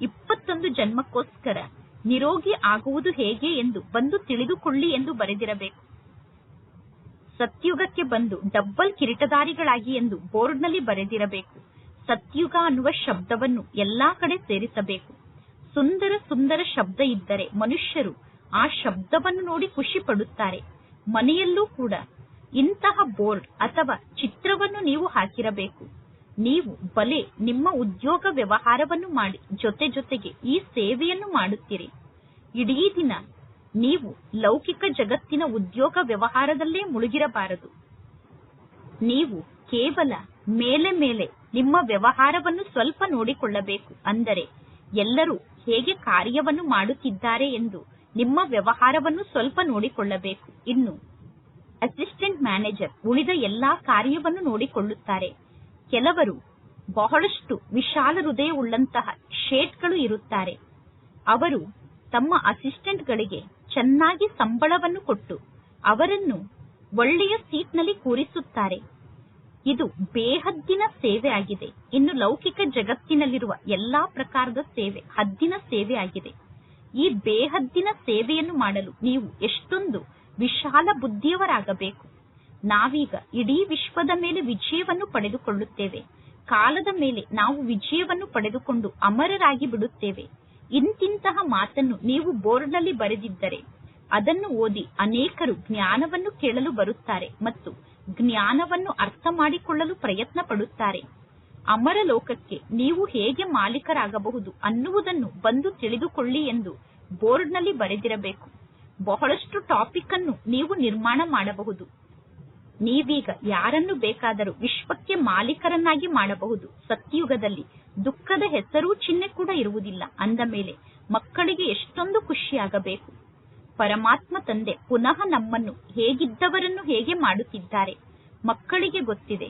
ಇಪ್ಪತ್ತೊಂದು ಜನ್ಮಕ್ಕೋಸ್ಕರ ನಿರೋಗಿ ಆಗುವುದು ಹೇಗೆ ಎಂದು ಬಂದು ತಿಳಿದುಕೊಳ್ಳಿ ಎಂದು ಬರೆದಿರಬೇಕು. ಸತ್ಯುಗಕ್ಕೆ ಬಂದು ಡಬ್ಬಲ್ ಕಿರೀಟದಾರಿಗಳಾಗಿ ಎಂದು ಬೋರ್ಡ್ನಲ್ಲಿ ಬರೆದಿರಬೇಕು. ಸತ್ಯುಗ ಅನ್ನುವ ಶಬ್ದವನ್ನು ಎಲ್ಲಾ ಕಡೆ ಸೇರಿಸಬೇಕು. ಸುಂದರ ಸುಂದರ ಶಬ್ದ ಇದ್ದರೆ ಮನುಷ್ಯರು ಆ ಶಬ್ದವನ್ನು ನೋಡಿ ಖುಷಿ ಪಡುತ್ತಾರೆ. ಮನೆಯಲ್ಲೂ ಕೂಡ ಇಂತಹ ಬೋರ್ಡ್ ಅಥವಾ ಚಿತ್ರವನ್ನು ನೀವು ಹಾಕಿರಬೇಕು. ನೀವು ಬಲೆ ನಿಮ್ಮ ಉದ್ಯೋಗ ವ್ಯವಹಾರವನ್ನು ಮಾಡಿ, ಜೊತೆ ಜೊತೆಗೆ ಈ ಸೇವೆಯನ್ನು ಮಾಡುತ್ತೀರಿ. ಇಡೀ ದಿನ ನೀವು ಲೌಕಿಕ ಜಗತ್ತಿನ ಉದ್ಯೋಗ ವ್ಯವಹಾರದಲ್ಲೇ ಮುಳುಗಿರಬಾರದು. ನೀವು ಕೇವಲ ಮೇಲೆ ಮೇಲೆ ನಿಮ್ಮ ವ್ಯವಹಾರವನ್ನು ಸ್ವಲ್ಪ ನೋಡಿಕೊಳ್ಳಬೇಕು. ಅಂದರೆ ಎಲ್ಲರೂ ಹೇಗೆ ಕಾರ್ಯವನ್ನು ಮಾಡುತ್ತಿದ್ದಾರೆ ಎಂದು ನಿಮ್ಮ ವ್ಯವಹಾರವನ್ನು ಸ್ವಲ್ಪ ನೋಡಿಕೊಳ್ಳಬೇಕು. ಇನ್ನು, ಅಸಿಸ್ಟೆಂಟ್ ಮ್ಯಾನೇಜರ್ ಉಳಿದ ಎಲ್ಲಾ ಕಾರ್ಯವನ್ನು ನೋಡಿಕೊಳ್ಳುತ್ತಾರೆ. ಕೆಲವರು ಬಹಳಷ್ಟು ವಿಶಾಲ ಹೃದಯವುಳ್ಳಂತಹ ಶೇಟ್ಗಳು ಇರುತ್ತಾರೆ. ಅವರು ತಮ್ಮ ಅಸಿಸ್ಟೆಂಟ್ಗಳಿಗೆ ಚೆನ್ನಾಗಿ ಸಂಬಳವನ್ನು ಕೊಟ್ಟು ಅವರನ್ನು ಒಳ್ಳೆಯ ಸೀಟ್ನಲ್ಲಿ ಕೂರಿಸುತ್ತಾರೆ. ಇದು ಬೇಹದ್ದಿನ ಸೇವೆ ಆಗಿದೆ. ಇನ್ನು ಲೌಕಿಕ ಜಗತ್ತಿನಲ್ಲಿರುವ ಎಲ್ಲಾ ಪ್ರಕಾರದ ಸೇವೆ, ಹದ್ದಿನ ಸೇವೆ ಆಗಿದೆ. ಈ ಬೇಹದ್ದಿನ ಸೇವೆಯನ್ನು ಮಾಡಲು ನೀವು ಎಷ್ಟೊಂದು ವಿಶಾಲ ಬುದ್ಧಿಯವರಾಗಬೇಕು. ನಾವೀಗ ಇಡೀ ವಿಶ್ವದ ಮೇಲೆ ವಿಜಯವನ್ನು ಪಡೆದುಕೊಳ್ಳುತ್ತೇವೆ. ಕಾಲದ ಮೇಲೆ ನಾವು ವಿಜಯವನ್ನು ಪಡೆದುಕೊಂಡು ಅಮರರಾಗಿ ಬಿಡುತ್ತೇವೆ. ಇಂತಿಂತಹ ಮಾತನ್ನು ನೀವು ಬೋರ್ಡ್ನಲ್ಲಿ ಬರೆದಿದ್ದರೆ ಅದನ್ನು ಓದಿ ಅನೇಕರು ಜ್ಞಾನವನ್ನು ಕೇಳಲು ಬರುತ್ತಾರೆ ಮತ್ತು ಜ್ಞಾನವನ್ನು ಅರ್ಥ ಮಾಡಿಕೊಳ್ಳಲು ಪ್ರಯತ್ನ ಪಡುತ್ತಾರೆ ಅಮರ ಲೋಕಕ್ಕೆ ನೀವು ಹೇಗೆ ಮಾಲೀಕರಾಗಬಹುದು ಅನ್ನುವುದನ್ನು ಬಂದು ತಿಳಿದುಕೊಳ್ಳಿ ಎಂದು ಬೋರ್ಡ್ನಲ್ಲಿ ಬರೆದಿರಬೇಕು. ಬಹಳಷ್ಟು ಟಾಪಿಕ್ ಅನ್ನು ನೀವು ನಿರ್ಮಾಣ ಮಾಡಬಹುದು. ನೀವೀಗ ಯಾರನ್ನು ಬೇಕಾದರೂ ವಿಶ್ವಕ್ಕೆ ಮಾಲೀಕರನ್ನಾಗಿ ಮಾಡಬಹುದು. ಸತ್ಯುಗದಲ್ಲಿ ದುಃಖದ ಹೆಸರೂ ಚಿಹ್ನೆ ಕೂಡ ಇರುವುದಿಲ್ಲ. ಅಂದ ಮೇಲೆ ಮಕ್ಕಳಿಗೆ ಎಷ್ಟೊಂದು ಖುಷಿಯಾಗಬೇಕು. ಪರಮಾತ್ಮ ತಂದೆ ಪುನಃ ನಮ್ಮನ್ನು ಹೇಗಿದ್ದವರನ್ನು ಹೇಗೆ ಮಾಡುತ್ತಿದ್ದಾರೆ ಮಕ್ಕಳಿಗೆ ಗೊತ್ತಿದೆ.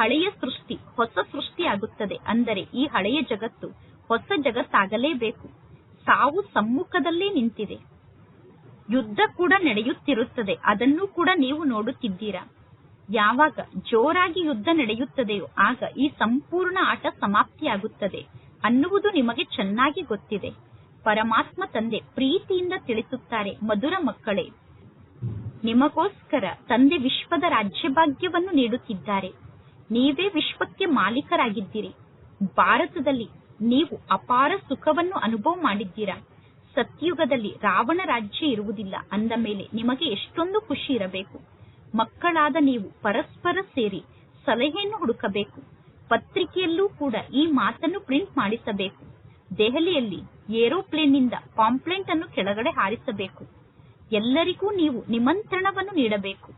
ಹಳೆಯ ಸೃಷ್ಟಿ ಹೊಸ ಸೃಷ್ಟಿಯಾಗುತ್ತದೆ ಅಂದರೆ ಈ ಹಳೆಯ ಜಗತ್ತು ಹೊಸ ಜಗತ್ತಾಗಲೇಬೇಕು. ಸಾವು ಸಮ್ಮುಖದಲ್ಲೇ ನಿಂತಿದೆ. ಯುದ್ಧ ಕೂಡ ನಡೆಯುತ್ತಿರುತ್ತದೆ, ಅದನ್ನು ಕೂಡ ನೀವು ನೋಡುತ್ತಿದ್ದೀರಾ? ಯಾವಾಗ ಜೋರಾಗಿ ಯುದ್ಧ ನಡೆಯುತ್ತದೆಯೋ ಆಗ ಈ ಸಂಪೂರ್ಣ ಆಟ ಸಮಾಪ್ತಿಯಾಗುತ್ತದೆ ಅನ್ನುವುದು ನಿಮಗೆ ಚೆನ್ನಾಗಿ ಗೊತ್ತಿದೆ. ಪರಮಾತ್ಮ ತಂದೆ ಪ್ರೀತಿಯಿಂದ ತಿಳಿಸುತ್ತಾರೆ ಮಧುರ ಮಕ್ಕಳೇ. ನಿಮಗೋಸ್ಕರ ತಂದೆ ವಿಶ್ವದ ರಾಜ್ಯಭಾಗ್ಯವನ್ನು ನೀಡುತ್ತಿದ್ದಾರೆ. ನೀವೇ ವಿಶ್ವಕ್ಕೆ ಮಾಲೀಕರಾಗಿದ್ದೀರಿ. ಭಾರತದಲ್ಲಿ ನೀವು ಅಪಾರ ಸುಖವನ್ನು ಅನುಭವ ಮಾಡಿದ್ದೀರಾ? ಸತ್ಯುಗದಲ್ಲಿ ರಾವಣ ರಾಜ್ಯ ಇರುವುದಿಲ್ಲ ಅಂದ ಮೇಲೆ ನಿಮಗೆ ಎಷ್ಟೊಂದು ಖುಷಿ ಇರಬೇಕು. ಮಕ್ಕಳಾದ ನೀವು ಪರಸ್ಪರ ಸೇರಿ ಸಲಹೆಯನ್ನು ಹುಡುಕಬೇಕು. ಪತ್ರಿಕೆಯಲ್ಲೂ ಕೂಡ ಈ ಮಾತನ್ನು ಪ್ರಿಂಟ್ ಮಾಡಿಸಬೇಕು. ದೆಹಲಿಯಲ್ಲಿ ಏರೋಪ್ಲೇನ್ನಿಂದ ಕಾಂಪ್ಲೇಂಟ್ ಅನ್ನು ಕೆಳಗಡೆ ಹಾರಿಸಬೇಕು. ಎಲ್ಲರಿಗೂ ನೀವು ನಿಮಂತ್ರಣವನ್ನು ನೀಡಬೇಕು.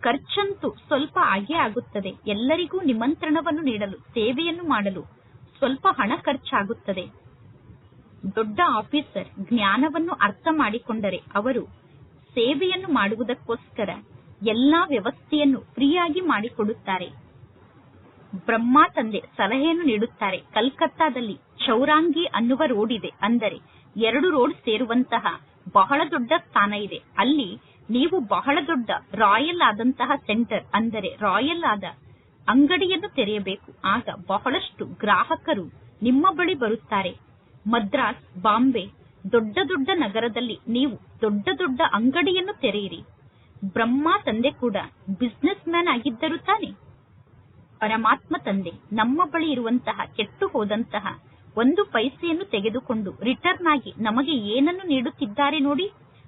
ಖರ್ಚಂತೂ ಸ್ವಲ್ಪ ಆಗೇ ಆಗುತ್ತದೆ. ಎಲ್ಲರಿಗೂ ನಿಮಂತ್ರಣವನ್ನು ನೀಡಲು, ಸೇವೆಯನ್ನು ಮಾಡಲು ಸ್ವಲ್ಪ ಹಣ ಖರ್ಚಾಗುತ್ತದೆ. ದೊಡ್ಡ ಆಫೀಸರ್ ಜ್ಞಾನವನ್ನು ಅರ್ಥ ಮಾಡಿಕೊಂಡರೆ ಅವರು ಸೇವೆಯನ್ನು ಮಾಡುವುದಕ್ಕೋಸ್ಕರ ಎಲ್ಲಾ ವ್ಯವಸ್ಥೆಯನ್ನು ಫ್ರೀಯಾಗಿ ಮಾಡಿಕೊಡುತ್ತಾರೆ. ಬ್ರಹ್ಮ ತಂದೆ ಸಲಹೆಯನ್ನು ನೀಡುತ್ತಾರೆ. ಕಲ್ಕತ್ತಾದಲ್ಲಿ ಚೌರಾಂಗಿ ಅನ್ನುವ ರೋಡ್ ಇದೆ. ಅಂದರೆ ಎರಡು ರೋಡ್ ಸೇರುವಂತಹ ಬಹಳ ದೊಡ್ಡ ಸ್ಥಾನ ಇದೆ. ಅಲ್ಲಿ ನೀವು ಬಹಳ ದೊಡ್ಡ ರಾಯಲ್ ಆದಂತಹ ಸೆಂಟರ್ ಅಂದರೆ ರಾಯಲ್ ಆದ ಅಂಗಡಿಯನ್ನು ತೆರೆಯಬೇಕು. ಆಗ ಬಹಳಷ್ಟು ಗ್ರಾಹಕರು ನಿಮ್ಮ ಬಳಿ ಬರುತ್ತಾರೆ. ಮದ್ರಾಸ್, ಬಾಂಬೆ ದೊಡ್ಡ ದೊಡ್ಡ ನಗರದಲ್ಲಿ ನೀವು ದೊಡ್ಡ ದೊಡ್ಡ ಅಂಗಡಿಯನ್ನು ತೆರೆಯಿರಿ. ಬ್ರಹ್ಮ ತಂದೆ ಕೂಡ ಬಿಸ್ನೆಸ್ ಮ್ಯಾನ್ ಆಗಿದ್ದರು ತಾನೆ ಪರಮಾತ್ಮ ತಂದೆ, ನಮ್ಮ ಬಳಿ ಇರುವಂತಹ, ಕೆಟ್ಟು ಹೋದಂತಹ ಒಂದು ಪೈಸೆಯನ್ನು ತೆಗೆದುಕೊಂಡು ರಿಟರ್ನ್ ಆಗಿ ನಮಗೆ ಏನನ್ನು ನೀಡುತ್ತಿದ್ದಾರೆ ನೋಡಿ?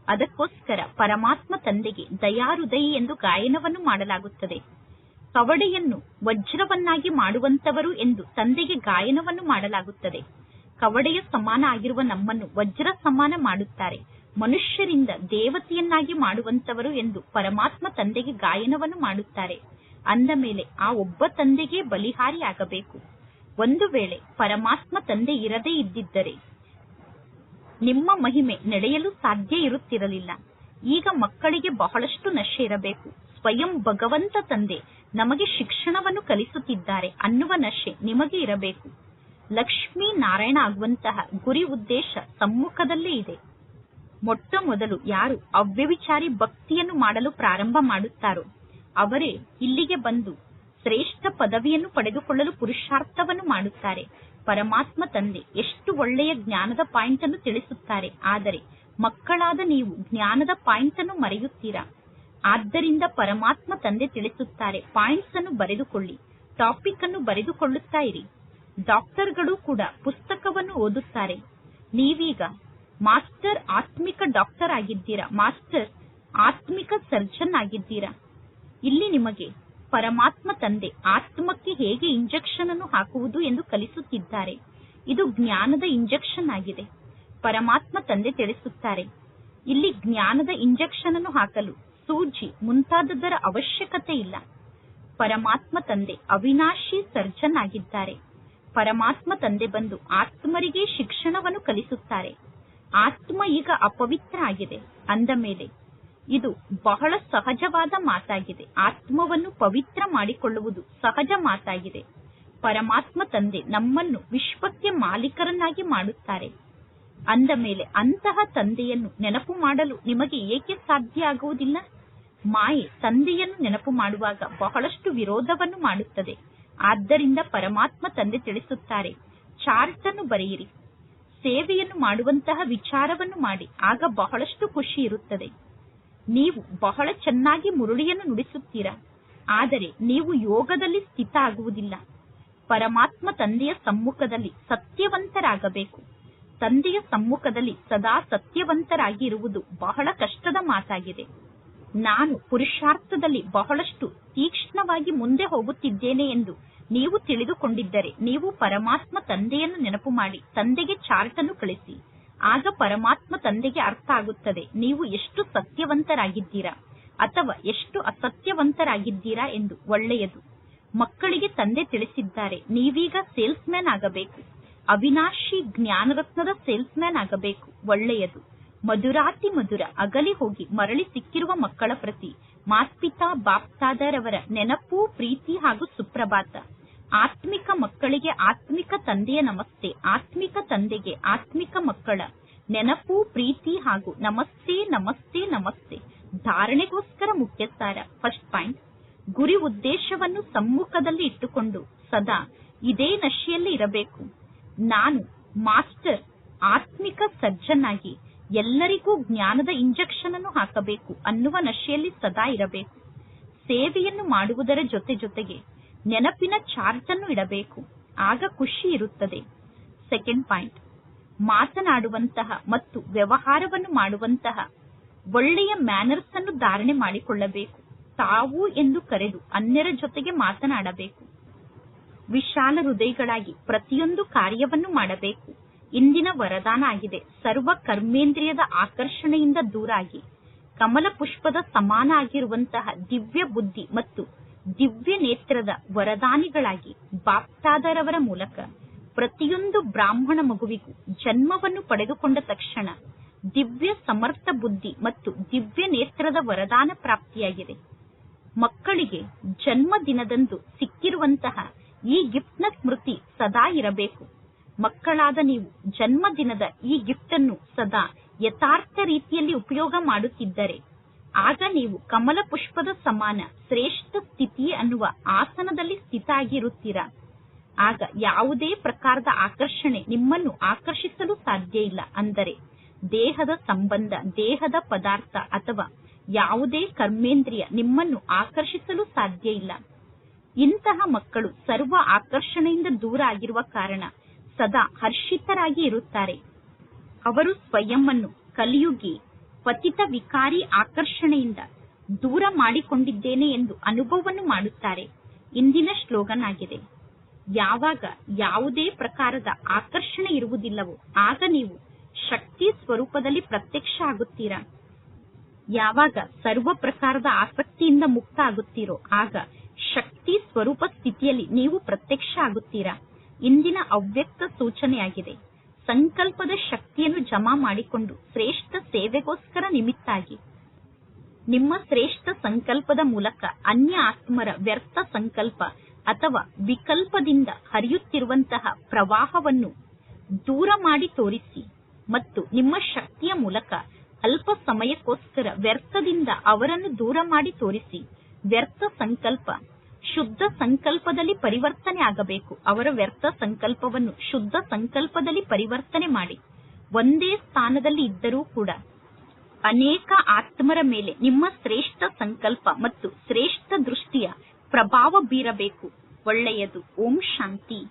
ಅದಕ್ಕೋಸ್ಕರ ಪರಮಾತ್ಮ ತಂದೆಗೆ ದಯಾಹೃದಯಿ ಎಂದು ಗಾಯನವನ್ನು ಮಾಡಲಾಗುತ್ತದೆ. ಕವಡೆಯನ್ನು ವಜ್ರವನ್ನಾಗಿ ಮಾಡುವಂತವರು ಎಂದು ತಂದೆಗೆ ಗಾಯನವನ್ನು ಮಾಡಲಾಗುತ್ತದೆ. ಕವಡೆಯ ಸಮಾನ ಆಗಿರುವ ನಮ್ಮನ್ನು ವಜ್ರ ಸಮಾನ ಮಾಡುತ್ತಾರೆ. ಮನುಷ್ಯರಿಂದ ದೇವತೆಯನ್ನಾಗಿ ಮಾಡುವಂತವರು ಎಂದು ಪರಮಾತ್ಮ ತಂದೆಗೆ ಗಾಯನವನ್ನು ಮಾಡುತ್ತಾರೆ. ಅಂದ ಮೇಲೆ ಆ ಒಬ್ಬ ತಂದೆಗೆ ಬಲಿಹಾರಿಯಾಗಬೇಕು. ಒಂದು ವೇಳೆ ಪರಮಾತ್ಮ ತಂದೆ ಇರದೇ ಇದ್ದಿದ್ದರೆ ನಿಮ್ಮ ಮಹಿಮೆ ನಡೆಯಲು ಸಾಧ್ಯ ಇರುತ್ತಿರಲಿಲ್ಲ. ಈಗ ಮಕ್ಕಳಿಗೆ ಬಹಳಷ್ಟು ನಶೆ ಇರಬೇಕು. ಸ್ವಯಂ ಭಗವಂತ ತಂದೆ ನಮಗೆ ಶಿಕ್ಷಣವನ್ನು ಕಲಿಸುತ್ತಿದ್ದಾರೆ ಅನ್ನುವ ನಶೆ ನಿಮಗೆ ಇರಬೇಕು. ಲಕ್ಷ್ಮೀ ನಾರಾಯಣ ಆಗುವಂತಹ ಗುರಿ ಉದ್ದೇಶ ಸಮ್ಮುಖದಲ್ಲೇ ಇದೆ. ಮೊಟ್ಟ ಮೊದಲು ಯಾರು ಅವ್ಯವಿಚಾರಿ ಭಕ್ತಿಯನ್ನು ಮಾಡಲು ಪ್ರಾರಂಭ ಮಾಡುತ್ತಾರೋ ಅವರೇ ಇಲ್ಲಿಗೆ ಬಂದು ಶ್ರೇಷ್ಠ ಪದವಿಯನ್ನು ಪಡೆದುಕೊಳ್ಳಲು ಪುರುಷಾರ್ಥವನ್ನು ಮಾಡುತ್ತಾರೆ. ಪರಮಾತ್ಮ ತಂದೆ ಎಷ್ಟು ಒಳ್ಳೆಯ ಜ್ಞಾನದ ಪಾಯಿಂಟ್ ಅನ್ನು ತಿಳಿಸುತ್ತಾರೆ. ಆದರೆ ಮಕ್ಕಳಾದ ನೀವು ಜ್ಞಾನದ ಪಾಯಿಂಟ್ ಅನ್ನು ಮರೆಯುತ್ತೀರಾ? ಆದ್ದರಿಂದ ಪರಮಾತ್ಮ ತಂದೆ ತಿಳಿಸುತ್ತಾರೆ ಪಾಯಿಂಟ್ಸ್ ಅನ್ನು ಬರೆದುಕೊಳ್ಳಿ ಟಾಪಿಕ್ ಅನ್ನು ಬರೆದುಕೊಳ್ಳುತ್ತಾ ಇರಿ. ಡಾಕ್ಟರ್ಗಳು ಕೂಡ ಪುಸ್ತಕವನ್ನು ಓದುತ್ತಾರೆ. ನೀವೀಗ ಮಾಸ್ಟರ್ ಆತ್ಮಿಕ ಡಾಕ್ಟರ್ ಆಗಿದ್ದೀರಾ? ಮಾಸ್ಟರ್ ಆತ್ಮಿಕ ಸರ್ಜನ್ ಆಗಿದ್ದೀರಾ? ಇಲ್ಲಿ ನಿಮಗೆ ಪರಮಾತ್ಮ ತಂದೆ, ಆತ್ಮಕ್ಕೆ ಹೇಗೆ ಇಂಜೆಕ್ಷನ್ ಅನ್ನು ಹಾಕುವುದು ಎಂದು ಕಲಿಸುತ್ತಿದ್ದಾರೆ. ಇದು ಜ್ಞಾನದ ಇಂಜೆಕ್ಷನ್ ಆಗಿದೆ. ಪರಮಾತ್ಮ ತಂದೆ ತಿಳಿಸುತ್ತಾರೆ, ಇಲ್ಲಿ ಜ್ಞಾನದ ಇಂಜೆಕ್ಷನ್ ಅನ್ನು ಹಾಕಲು ಸೂಜಿ ಮುಂತಾದದರ ಅವಶ್ಯಕತೆ ಇಲ್ಲ. ಪರಮಾತ್ಮ ತಂದೆ ಅವಿನಾಶಿ ಸರ್ಜನ್ ಆಗಿದ್ದಾರೆ. ಪರಮಾತ್ಮ ತಂದೆ ಬಂದು ಆತ್ಮರಿಗೆ ಶಿಕ್ಷಣವನ್ನು ಕಲಿಸುತ್ತಾರೆ. ಆತ್ಮ ಈಗ ಅಪವಿತ್ರ ಆಗಿದೆ. ಅಂದ ಮೇಲೆ ಇದು ಬಹಳ ಸಹಜವಾದ ಮಾತಾಗಿದೆ. ಆತ್ಮವನ್ನು ಪವಿತ್ರ ಮಾಡಿಕೊಳ್ಳುವುದು ಸಹಜ ಮಾತಾಗಿದೆ. ಪರಮಾತ್ಮ ತಂದೆ ನಮ್ಮನ್ನು ವಿಶ್ವಕ್ಕೆ ಮಾಲೀಕರನ್ನಾಗಿ ಮಾಡುತ್ತಾರೆ. ಅಂದ ಮೇಲೆ ಅಂತಹ ತಂದೆಯನ್ನು ನೆನಪು ಮಾಡಲು ನಿಮಗೆ ಏಕೆ ಸಾಧ್ಯ ಆಗುವುದಿಲ್ಲ? ಮಾಯೆ ತಂದೆಯನ್ನು ನೆನಪು ಮಾಡುವಾಗ ಬಹಳಷ್ಟು ವಿರೋಧವನ್ನು ಮಾಡುತ್ತದೆ. ಆದ್ದರಿಂದ ಪರಮಾತ್ಮ ತಂದೆ ತಿಳಿಸುತ್ತಾರೆ, ಚಾರ್ಟ್ ಅನ್ನು ಬರೆಯಿರಿ. ಸೇವೆಯನ್ನು ಮಾಡುವಂತಹ ವಿಚಾರವನ್ನು ಮಾಡಿ, ಆಗ ಬಹಳಷ್ಟು ಖುಷಿ ಇರುತ್ತದೆ. ನೀವು ಬಹಳ ಚೆನ್ನಾಗಿ ಮುರುಳಿಯನ್ನು ನುಡಿಸುತ್ತೀರಾ? ಆದರೆ ನೀವು ಯೋಗದಲ್ಲಿ ಸ್ಥಿತ ಆಗುವುದಿಲ್ಲ. ಪರಮಾತ್ಮ ತಂದೆಯ ಸಮ್ಮುಖದಲ್ಲಿ ಸತ್ಯವಂತರಾಗಬೇಕು. ತಂದೆಯ ಸಮ್ಮುಖದಲ್ಲಿ ಸದಾ ಸತ್ಯವಂತರಾಗಿ ಇರುವುದು ಬಹಳ ಕಷ್ಟದ ಮಾತಾಗಿದೆ. ನಾನು ಪುರುಷಾರ್ಥದಲ್ಲಿ ಬಹಳಷ್ಟು ತೀಕ್ಷ್ಣವಾಗಿ ಮುಂದೆ ಹೋಗುತ್ತಿದ್ದೇನೆ ಎಂದು ನೀವು ತಿಳಿದುಕೊಂಡಿದ್ದರೆ ನೀವು ಪರಮಾತ್ಮ ತಂದೆಯನ್ನು ನೆನಪು ಮಾಡಿ, ತಂದೆಗೆ ಚಾರ್ಟ್ ಅನ್ನು ಕಳಿಸಿ. ಆಗ ಪರಮಾತ್ಮ ತಂದೆಗೆ ಅರ್ಥ ಆಗುತ್ತದೆ. ನೀವು ಎಷ್ಟು ಸತ್ಯವಂತರಾಗಿದ್ದೀರಾ ಅಥವಾ ಎಷ್ಟು ಅಸತ್ಯವಂತರಾಗಿದ್ದೀರಾ ಎಂದು ಒಳ್ಳೆಯದು. ಮಕ್ಕಳಿಗೆ ತಂದೆ ತಿಳಿಸಿದ್ದಾರೆ. ನೀವೀಗ ಸೇಲ್ಸ್ ಆಗಬೇಕು. ಅವಿನಾಶಿ ಜ್ಞಾನರತ್ನದ ಸೇಲ್ಸ್ ಆಗಬೇಕು. ಒಳ್ಳೆಯದು. ಮಧುರಾತಿ ಮಧುರ ಅಗಲಿ ಹೋಗಿ ಮರಳಿ ಸಿಕ್ಕಿರುವ ಮಕ್ಕಳ ಪ್ರತಿ ಮಾತ್ಪಿತಾ ಬಾಪ್ತಾದರವರ ನೆನಪು, ಪ್ರೀತಿ ಹಾಗೂ ಸುಪ್ರಭಾತ. ಆತ್ಮಿಕ ಮಕ್ಕಳಿಗೆ ಆತ್ಮಿಕ ತಂದೆಯ ನಮಸ್ತೆ, ಆತ್ಮಿಕ ತಂದೆಗೆ ಆತ್ಮಿಕ ಮಕ್ಕಳ ನೆನಪು, ಪ್ರೀತಿ ಹಾಗೂ ನಮಸ್ತೆ ನಮಸ್ತೆ ನಮಸ್ತೆ. ಧಾರಣೆಗೋಸ್ಕರ ಮುಖ್ಯ ಸಾರ ಫಸ್ಟ್ ಪಾಯಿಂಟ್ ಗುರಿ ಉದ್ದೇಶವನ್ನು ಸಮ್ಮುಖದಲ್ಲಿ ಇಟ್ಟುಕೊಂಡು ಸದಾ ಇದೇ ನಶೆಯಲ್ಲಿ ಇರಬೇಕು. ನಾನು ಮಾಸ್ಟರ್, ಆತ್ಮಿಕ ಸಜ್ಜನಾಗಿ ಎಲ್ಲರಿಗೂ ಜ್ಞಾನದ ಇಂಜೆಕ್ಷನ್ ಅನ್ನು ಹಾಕಬೇಕು ಅನ್ನುವ ನಶೆಯಲ್ಲಿ ಸದಾ ಇರಬೇಕು. ಸೇವೆಯನ್ನು ಮಾಡುವುದರ ಜೊತೆ ಜೊತೆಗೆ ನೆನಪಿನ ಚಾರ್ಟ್ ಅನ್ನು ಇಡಬೇಕು. ಆಗ ಖುಷಿ ಇರುತ್ತದೆ. ಸೆಕೆಂಡ್ ಪಾಯಿಂಟ್ ಮಾತನಾಡುವಂತಹ ಮತ್ತು ವ್ಯವಹಾರವನ್ನು ಮಾಡುವಂತಹ ಒಳ್ಳೆಯ ಮ್ಯಾನರ್ಸ್ ಅನ್ನು ಧಾರಣೆ ಮಾಡಿಕೊಳ್ಳಬೇಕು. ತಾವು ಎಂದು ಕರೆದು ಅನ್ಯರ ಜೊತೆಗೆ ಮಾತನಾಡಬೇಕು. ವಿಶಾಲ ಹೃದಯಗಳಾಗಿ ಪ್ರತಿಯೊಂದು ಕಾರ್ಯವನ್ನು ಮಾಡಬೇಕು. ಇಂದಿನ ವರದಾನ ಆಗಿದೆ. ಸರ್ವ ಕರ್ಮೇಂದ್ರಿಯದ ಆಕರ್ಷಣೆಯಿಂದ ದೂರಾಗಿ. ಕಮಲ ಪುಷ್ಪದ ಸಮಾನ ಆಗಿರುವಂತಹ ದಿವ್ಯ ಬುದ್ಧಿ ಮತ್ತು ದಿವ್ಯ ನೇತ್ರದ ವರದಾನಿಗಳಾಗಿ ಬಾಪ್ತಾದರವರ ಮೂಲಕ ಪ್ರತಿಯೊಂದು ಬ್ರಾಹ್ಮಣ ಮಗುವಿಗೂ ಜನ್ಮವನ್ನು ಪಡೆದುಕೊಂಡ ತಕ್ಷಣ ದಿವ್ಯ ಸಮರ್ಥ ಬುದ್ಧಿ ಮತ್ತು ದಿವ್ಯ ನೇತ್ರದ ವರದಾನ ಪ್ರಾಪ್ತಿಯಾಗಿದೆ. ಮಕ್ಕಳಿಗೆ ಜನ್ಮ ದಿನದಂದು ಸಿಕ್ಕಿರುವಂತಹ ಈ ಗಿಫ್ಟ್ನ ಸ್ಮೃತಿ ಸದಾ ಇರಬೇಕು. ಮಕ್ಕಳಾದ ನೀವು ಜನ್ಮದಿನದ ಈ ಗಿಫ್ಟ್ ಅನ್ನು ಸದಾ ಯಥಾರ್ಥ ರೀತಿಯಲ್ಲಿ ಉಪಯೋಗ ಮಾಡುತ್ತಿದ್ದರೆ ಆಗ ನೀವು ಕಮಲ ಪುಷ್ಪದ ಸಮಾನ ಶ್ರೇಷ್ಠ ಸ್ಥಿತಿ ಅನ್ನುವ ಆಸನದಲ್ಲಿ ಸ್ಥಿತ ಆಗಿರುತ್ತೀರಾ ಆಗ ಯಾವುದೇ ಪ್ರಕಾರದ ಆಕರ್ಷಣೆ ನಿಮ್ಮನ್ನು ಆಕರ್ಷಿಸಲು ಸಾಧ್ಯ ಇಲ್ಲ ಅಂದರೆ ದೇಹದ ಸಂಬಂಧ, ದೇಹದ ಪದಾರ್ಥ ಅಥವಾ ಯಾವುದೇ ಕರ್ಮೇಂದ್ರಿಯ ನಿಮ್ಮನ್ನು ಆಕರ್ಷಿಸಲು ಸಾಧ್ಯ ಇಲ್ಲ. ಇಂತಹ ಮಕ್ಕಳು ಸರ್ವ ಆಕರ್ಷಣೆಯಿಂದ ದೂರ ಆಗಿರುವ ಕಾರಣ ಸದಾ ಹರ್ಷಿತರಾಗಿ ಇರುತ್ತಾರೆ. ಅವರು ಸ್ವಯಂ ಅನ್ನು ಕಲಿಯುಗಿ ಪತಿತ ವಿಕಾರಿ ಆಕರ್ಷಣೆಯಿಂದ ದೂರ ಮಾಡಿಕೊಂಡಿದ್ದೇನೆ ಎಂದು ಅನುಭವವನ್ನು ಮಾಡುತ್ತಾರೆ. ಇಂದಿನ ಶ್ಲೋಗನ್ ಆಗಿದೆ ಯಾವಾಗ ಯಾವುದೇ ಪ್ರಕಾರದ ಆಕರ್ಷಣೆ ಇರುವುದಿಲ್ಲವೋ ಆಗ ನೀವು ಶಕ್ತಿ ಸ್ವರೂಪದಲ್ಲಿ ಪ್ರತ್ಯಕ್ಷ ಆಗುತ್ತೀರಾ? ಯಾವಾಗ ಸರ್ವ ಪ್ರಕಾರದ ಆಸಕ್ತಿಯಿಂದ ಮುಕ್ತ ಆಗುತ್ತೀರೋ ಆಗ ಶಕ್ತಿ ಸ್ವರೂಪ ಸ್ಥಿತಿಯಲ್ಲಿ ನೀವು ಪ್ರತ್ಯಕ್ಷ ಆಗುತ್ತೀರಾ? ಇಂದಿನ ಅವ್ಯಕ್ತ ಸೂಚನೆಯಾಗಿದೆ. ಸಂಕಲ್ಪದ ಶಕ್ತಿಯನ್ನು ಜಮಾ ಮಾಡಿಕೊಂಡು ಶ್ರೇಷ್ಠ ಸೇವೆಗೋಸ್ಕರ ನಿಮಿತ್ತಾಗಿ. ನಿಮ್ಮ ಶ್ರೇಷ್ಠ ಸಂಕಲ್ಪದ ಮೂಲಕ ಅನ್ಯ ಆತ್ಮರ ವ್ಯರ್ಥ ಸಂಕಲ್ಪ ಅಥವಾ ವಿಕಲ್ಪದಿಂದ ಹರಿಯುತ್ತಿರುವಂತಹ ಪ್ರವಾಹವನ್ನು ದೂರ ಮಾಡಿ ತೋರಿಸಿ ಮತ್ತು ನಿಮ್ಮ ಶಕ್ತಿಯ ಮೂಲಕ ಅಲ್ಪ ಸಮಯಕ್ಕೋಸ್ಕರ ವ್ಯರ್ಥದಿಂದ ಅವರನ್ನು ದೂರ ಮಾಡಿ ತೋರಿಸಿ ವ್ಯರ್ಥ ಸಂಕಲ್ಪ ಶುದ್ಧ ಸಂಕಲ್ಪದಲ್ಲಿ ಪರಿವರ್ತನೆ ಆಗಬೇಕು. ಅವರ ವ್ಯರ್ಥ ಸಂಕಲ್ಪವನ್ನು ಶುದ್ಧ ಸಂಕಲ್ಪದಲ್ಲಿ ಪರಿವರ್ತನೆ ಮಾಡಿ. ಒಂದೇ ಸ್ಥಾನದಲ್ಲಿ ಇದ್ದರೂ ಕೂಡ ಅನೇಕ ಆತ್ಮರ ಮೇಲೆ ನಿಮ್ಮ ಶ್ರೇಷ್ಠ ಸಂಕಲ್ಪ ಮತ್ತು ಶ್ರೇಷ್ಠ ದೃಷ್ಟಿಯ ಪ್ರಭಾವ ಬೀರಬೇಕು. ಒಳ್ಳೆಯದು. ಓಂ ಶಾಂತಿ.